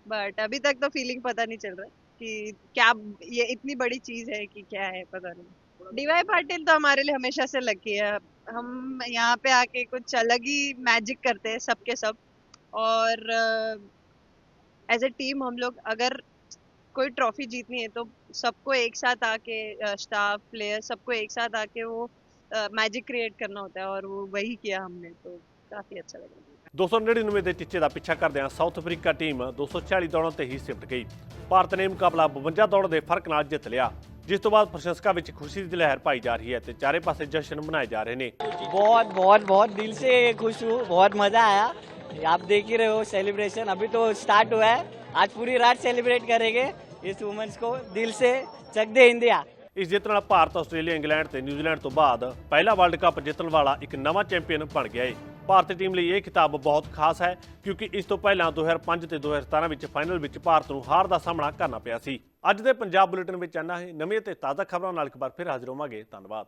बट अभी तक तो फीलिंग पता नहीं चल रहा है कि क्या ये इतनी बड़ी चीज़ है कि क्या है, पता नहीं। डीवाई पाटिल तो हमारे लिए हमेशा से लकी है। हम यहाँ पे आके कुछ अलग ही मैजिक करते हैं सबके सब। और एज ए टीम हम लोग अगर कोई ट्रॉफी जीतनी है तो सबको एक साथ आके स्टाफ प्लेयर सबको एक साथ आके वो मैजिक क्रिएट करना होता है और वो वही किया हमने तो काफ़ी अच्छा लगा। 299 ਦੇ ਟੀਚੇ ਦਾ ਪਿੱਛਾ ਕਰਦਿਆਂ ਸਾਊਥ ਅਫਰੀਕਾ ਟੀਮ 240 ਦੌੜਾਂ ਤੇ ਹੀ ਸਿਮਟ ਗਈ ਭਾਰਤ ਨੇ ਮੁਕਾਬਲਾ 52 ਦੌੜ ਦੇ ਫਰਕ ਨਾਲ ਜਿੱਤ ਲਿਆ ਜਿਸ ਤੋਂ ਬਾਅਦ ਪ੍ਰਸ਼ੰਸਕਾਂ ਵਿੱਚ ਖੁਸ਼ੀ ਦੀ ਲਹਿਰ ਪਾਈ ਜਾ ਰਹੀ ਹੈ ਤੇ ਚਾਰੇ ਪਾਸੇ ਜਸ਼ਨ ਮਨਾਏ ਜਾ ਰਹੇ ਨੇ बहुत बहुत बहुत दिल से खुश हूँ बहुत मज़ा आया आप देख ही रहे हो सेलिब्रेशन अभी तो स्टार्ट हुआ है आज पूरी रात सेलिब्रेट करेंगे इस वुमेंस को दिल से चक दे इंडिया ਇਸ ਜਿੱਤ ਨਾਲ ਭਾਰਤ ਆਸਟ੍ਰੇਲੀਆ ਇੰਗਲੈਂਡ ਤੇ ਨਿਊਜ਼ੀਲੈਂਡ ਤੋਂ ਬਾਅਦ ਪਹਿਲਾ ਵਰਲਡ ਕੱਪ ਜਿੱਤਣ ਵਾਲਾ ਇੱਕ ਨਵਾਂ ਚੈਂਪੀਅਨ ਬਣ ਗਿਆ ਹੈ ਭਾਰਤੀ ਟੀਮ ਲਈ ਇਹ ਖਿਤਾਬ ਬਹੁਤ ਖਾਸ ਹੈ, ਕਿਉਂਕਿ ਇਸ ਤੋਂ ਪਹਿਲਾਂ 2005 ਤੇ 2017 ਵਿੱਚ ਫਾਈਨਲ ਵਿੱਚ ਭਾਰਤ ਨੂੰ ਹਾਰ ਦਾ ਸਾਹਮਣਾ ਕਰਨਾ ਪਿਆ ਸੀ। ਅੱਜ ਦੇ ਪੰਜਾਬ ਬੁਲੇਟਿਨ ਵਿੱਚ ਇੰਨਾ ਹੀ ਨਵੀਂ ਤੇ ਤਾਜ਼ਾ ਖਬਰਾਂ ਨਾਲ ਇੱਕ ਵਾਰ ਫਿਰ ਹਾਜ਼ਰ ਹੋਵਾਂਗੇ। ਧੰਨਵਾਦ।